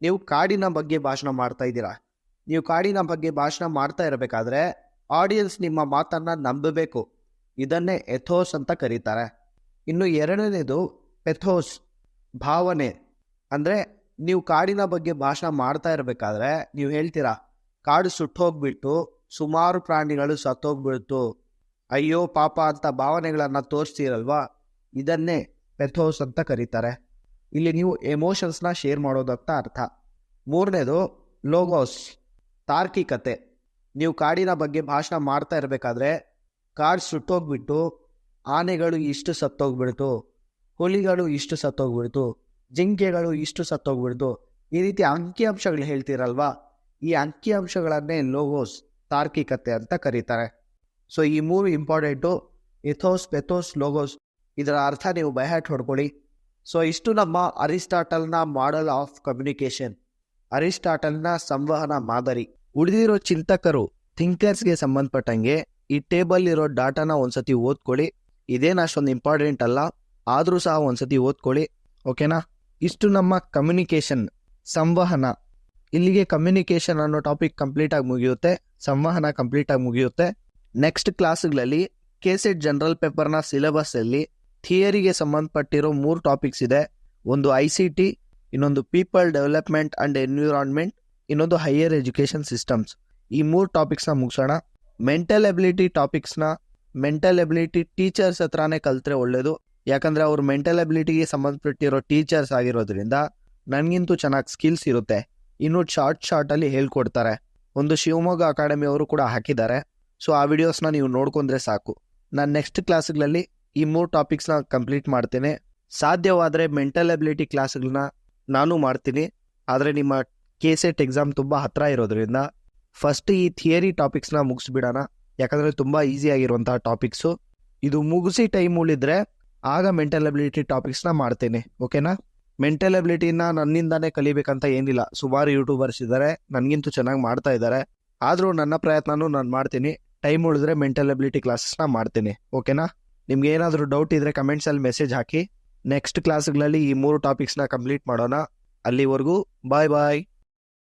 ನೀವು ಕಾಡಿನ ಬಗ್ಗೆ ಭಾಷಣ ಮಾಡ್ತಾ ಇದ್ದೀರಾ? ನೀವು ಕಾಡಿನ ಬಗ್ಗೆ ಭಾಷಣ ಮಾಡ್ತಾ ಇರಬೇಕಾದ್ರೆ ಆಡಿಯನ್ಸ್ ನಿಮ್ಮ ಮಾತನ್ನ ನಂಬಬೇಕು. ಇದನ್ನೇ ಎಥೋಸ್ ಅಂತ ಕರೀತಾರೆ. ಇನ್ನು ಎರಡನೇದು ಪೆಥೋಸ್ ಭಾವನೆ. ಅಂದರೆ ನೀವು ಕಾಡಿನ ಬಗ್ಗೆ ಭಾಷಣ ಮಾಡ್ತಾ ಇರಬೇಕಾದ್ರೆ ನೀವು ಹೇಳ್ತೀರಾ, ಕಾಡು ಸುಟ್ಟೋಗ್ಬಿಟ್ಟು ಸುಮಾರು ಪ್ರಾಣಿಗಳು ಸತ್ತೋಗ್ಬಿಡ್ತು. ಅಯ್ಯೋ ಪಾಪ ಅಂತ ಭಾವನೆಗಳನ್ನು ತೋರಿಸ್ತೀರಲ್ವಾ? ಇದನ್ನೇ ಪೆಥೋಸ್ ಅಂತ ಕರೀತಾರೆ. ಇಲ್ಲಿ ನೀವು ಎಮೋಷನ್ಸ್ನ ಶೇರ್ ಮಾಡೋದಂತ ಅರ್ಥ. ಮೂರನೇದು ಲೋಗೋಸ್ ತಾರ್ಕಿಕತೆ. ನೀವು ಕಾಡಿನ ಬಗ್ಗೆ ಭಾಷಣ ಮಾಡ್ತಾ ಇರಬೇಕಾದ್ರೆ, ಕಾಡು ಸುಟ್ಟೋಗ್ಬಿಟ್ಟು, ಆನೆಗಳು ಇಷ್ಟು ಸತ್ತೋಗ್ಬಿಡ್ತು, ಹುಲಿಗಳು ಇಷ್ಟು ಸತ್ತೋಗ್ಬಿಡ್ತು, ಜಿಂಕೆಗಳು ಇಷ್ಟು ಸತ್ತೋಗ್ಬಿಡ್ತು, ಈ ರೀತಿ ಅಂಕಿಅಂಶಗಳು ಹೇಳ್ತೀರಲ್ವಾ? ಈ ಅಂಕಿಅಂಶಗಳನ್ನೇ ಲೋಗೋಸ್, ತಾರ್ಕಿಕತೆ ಅಂತ ಕರೀತಾರೆ. ಸೊ, ಈ ಮೂರು ಇಂಪಾರ್ಟೆಂಟು ಎಥೋಸ್ ಪೆಥೋಸ್, ಲೋಗೋಸ್, ಇದರ ಅರ್ಥ ನೀವು ಬೈಹ್ಯಾಟ್ ಹೊಡ್ಕೊಳ್ಳಿ. ಸೊ, ಇಷ್ಟು ನಮ್ಮ ಅರಿಸ್ಟಾಟಲ್ನ ಮಾಡೆಲ್ ಆಫ್ ಕಮ್ಯುನಿಕೇಶನ್ ಅರಿಸ್ಟಾಟಲ್ನ ಸಂವಹನ ಮಾದರಿ. ಉಳಿದಿರೋ ಚಿಂತಕರು ಥಿಂಕರ್ಸ್ಗೆ ಸಂಬಂಧಪಟ್ಟಂಗೆ ಈ ಟೇಬಲ್ ಇರೋ ಡಾಟಾನ ಒಂದ್ಸತಿ ಓದ್ಕೊಳ್ಳಿ. ಇದೇನು ಅಷ್ಟೊಂದು ಇಂಪಾರ್ಟೆಂಟ್ ಅಲ್ಲ. ಆದರೂ ಸಹ ಒಂದ್ಸತಿ ಓದ್ಕೊಳ್ಳಿ. ಓಕೆನಾ? ಇಷ್ಟು ನಮ್ಮ ಕಮ್ಯುನಿಕೇಷನ್, ಸಂವಹನ. ಇಲ್ಲಿಗೆ ಕಮ್ಯುನಿಕೇಷನ್ ಅನ್ನೋ ಟಾಪಿಕ್ ಕಂಪ್ಲೀಟ್ ಆಗಿ ಮುಗಿಯುತ್ತೆ. ಸಂವಹನ ಕಂಪ್ಲೀಟ್ ಆಗಿ ಮುಗಿಯುತ್ತೆ. ನೆಕ್ಸ್ಟ್ ಕ್ಲಾಸ್ಗಳಲ್ಲಿ ಕೆಸೆಟ್ ಜನರಲ್ ಪೇಪರ್ನ ಸಿಲೆಬಸ್ಸಲ್ಲಿ ಥಿಯರಿಗೆ ಸಂಬಂಧಪಟ್ಟಿರೋ ಮೂರು ಟಾಪಿಕ್ಸ್ ಇದೆ. ಒಂದು ಐ ಸಿ ಟಿ, ಇನ್ನೊಂದು ಪೀಪಲ್ ಡೆವಲಪ್ಮೆಂಟ್ ಆ್ಯಂಡ್ ಎನ್ವಿರಾನ್ಮೆಂಟ್ ಇನ್ನೊಂದು ಹೈಯರ್ ಎಜುಕೇಷನ್ ಸಿಸ್ಟಮ್ಸ್ ಈ ಮೂರು ಟಾಪಿಕ್ಸ್ನ ಮುಗಿಸೋಣ. ಮೆಂಟಲ್ ಎಬಿಲಿಟಿ ಟಾಪಿಕ್ಸ್ನ ಮೆಂಟಲ್ ಎಬಿಲಿಟಿ ಟೀಚರ್ಸ್ ಹತ್ರನೇ ಕಲ್ತ್ರೆ ಒಳ್ಳೆಯದು ಯಾಕಂದರೆ ಅವ್ರ ಮೆಂಟಲ್ ಎಬಿಲಿಟಿಗೆ ಸಂಬಂಧಪಟ್ಟಿರೋ ಟೀಚರ್ಸ್ ಆಗಿರೋದ್ರಿಂದ ನನಗಿಂತೂ ಚೆನ್ನಾಗಿ ಸ್ಕಿಲ್ಸ್ ಇರುತ್ತೆ. ಇನ್ನು ಶಾರ್ಟ್ ಶಾರ್ಟಲ್ಲಿ ಹೇಳ್ಕೊಡ್ತಾರೆ. ಒಂದು ಶಿವಮೊಗ್ಗ ಅಕಾಡೆಮಿ ಅವರು ಕೂಡ ಹಾಕಿದ್ದಾರೆ. ಸೊ ಆ ವಿಡಿಯೋಸ್ನ ನೀವು ನೋಡ್ಕೊಂಡ್ರೆ ಸಾಕು. ನಾನು ನೆಕ್ಸ್ಟ್ ಕ್ಲಾಸ್ಗಳಲ್ಲಿ ಈ ಮೂರು ಟಾಪಿಕ್ಸ್ನ ಕಂಪ್ಲೀಟ್ ಮಾಡ್ತೇನೆ. ಸಾಧ್ಯವಾದರೆ ಮೆಂಟಲ್ ಎಬಿಲಿಟಿ ಕ್ಲಾಸ್ಗಳನ್ನ ನಾನು ಮಾಡ್ತೀನಿ. ಆದರೆ ನಿಮ್ಮ ಕೆ ಸೆಟ್ ಎಕ್ಸಾಮ್ ತುಂಬ ಹತ್ತಿರ ಇರೋದ್ರಿಂದ ಫಸ್ಟ್ ಈ ಥಿಯರಿ ಟಾಪಿಕ್ಸ್ನ ಮುಗಿಸ್ಬಿಡೋಣ ಯಾಕಂದರೆ ತುಂಬ ಈಸಿ ಆಗಿರುವಂತಹ ಟಾಪಿಕ್ಸು ಇದು ಮುಗಿಸಿ ಟೈಮ್ ಉಳಿದ್ರೆ ಆಗ ಮೆಂಟಲ್ ಎಬಿಲಿಟಿ ಟಾಪಿಕ್ಸ್ನ ಮಾಡ್ತೇನೆ. ಓಕೆನಾ ಮೆಂಟಲ್ ಎಬಿಲಿಟಿನ ನನ್ನಿಂದಾನೇ ಕಲಿಬೇಕಂತ ಏನಿಲ್ಲ. ಸುಮಾರು ಯೂಟ್ಯೂಬರ್ಸ್ ಇದ್ದಾರೆ ನನಗಿಂತೂ ಚೆನ್ನಾಗಿ ಮಾಡ್ತಾ ಇದ್ದಾರೆ ಆದರೂ ನನ್ನ ಪ್ರಯತ್ನನೂ ನಾನು ಮಾಡ್ತೀನಿ. ಟೈಮ್ ಉಳಿದ್ರೆ ಮೆಂಟಲ್ ಎಬಿಲಿಟಿ ಕ್ಲಾಸಸ್ನ ಮಾಡ್ತೀನಿ. ಓಕೆನಾ ನಿಮ್ಗೆ ಏನಾದರೂ ಡೌಟ್ ಇದ್ದರೆ ಕಮೆಂಟ್ಸಲ್ಲಿ ಮೆಸೇಜ್ ಹಾಕಿ. ನೆಕ್ಸ್ಟ್ ಕ್ಲಾಸ್ಗಳಲ್ಲಿ ಈ ಮೂರು ಟಾಪಿಕ್ಸ್ನ ಕಂಪ್ಲೀಟ್ ಮಾಡೋಣ. ಅಲ್ಲಿವರೆಗೂ ಬಾಯ್ ಬಾಯ್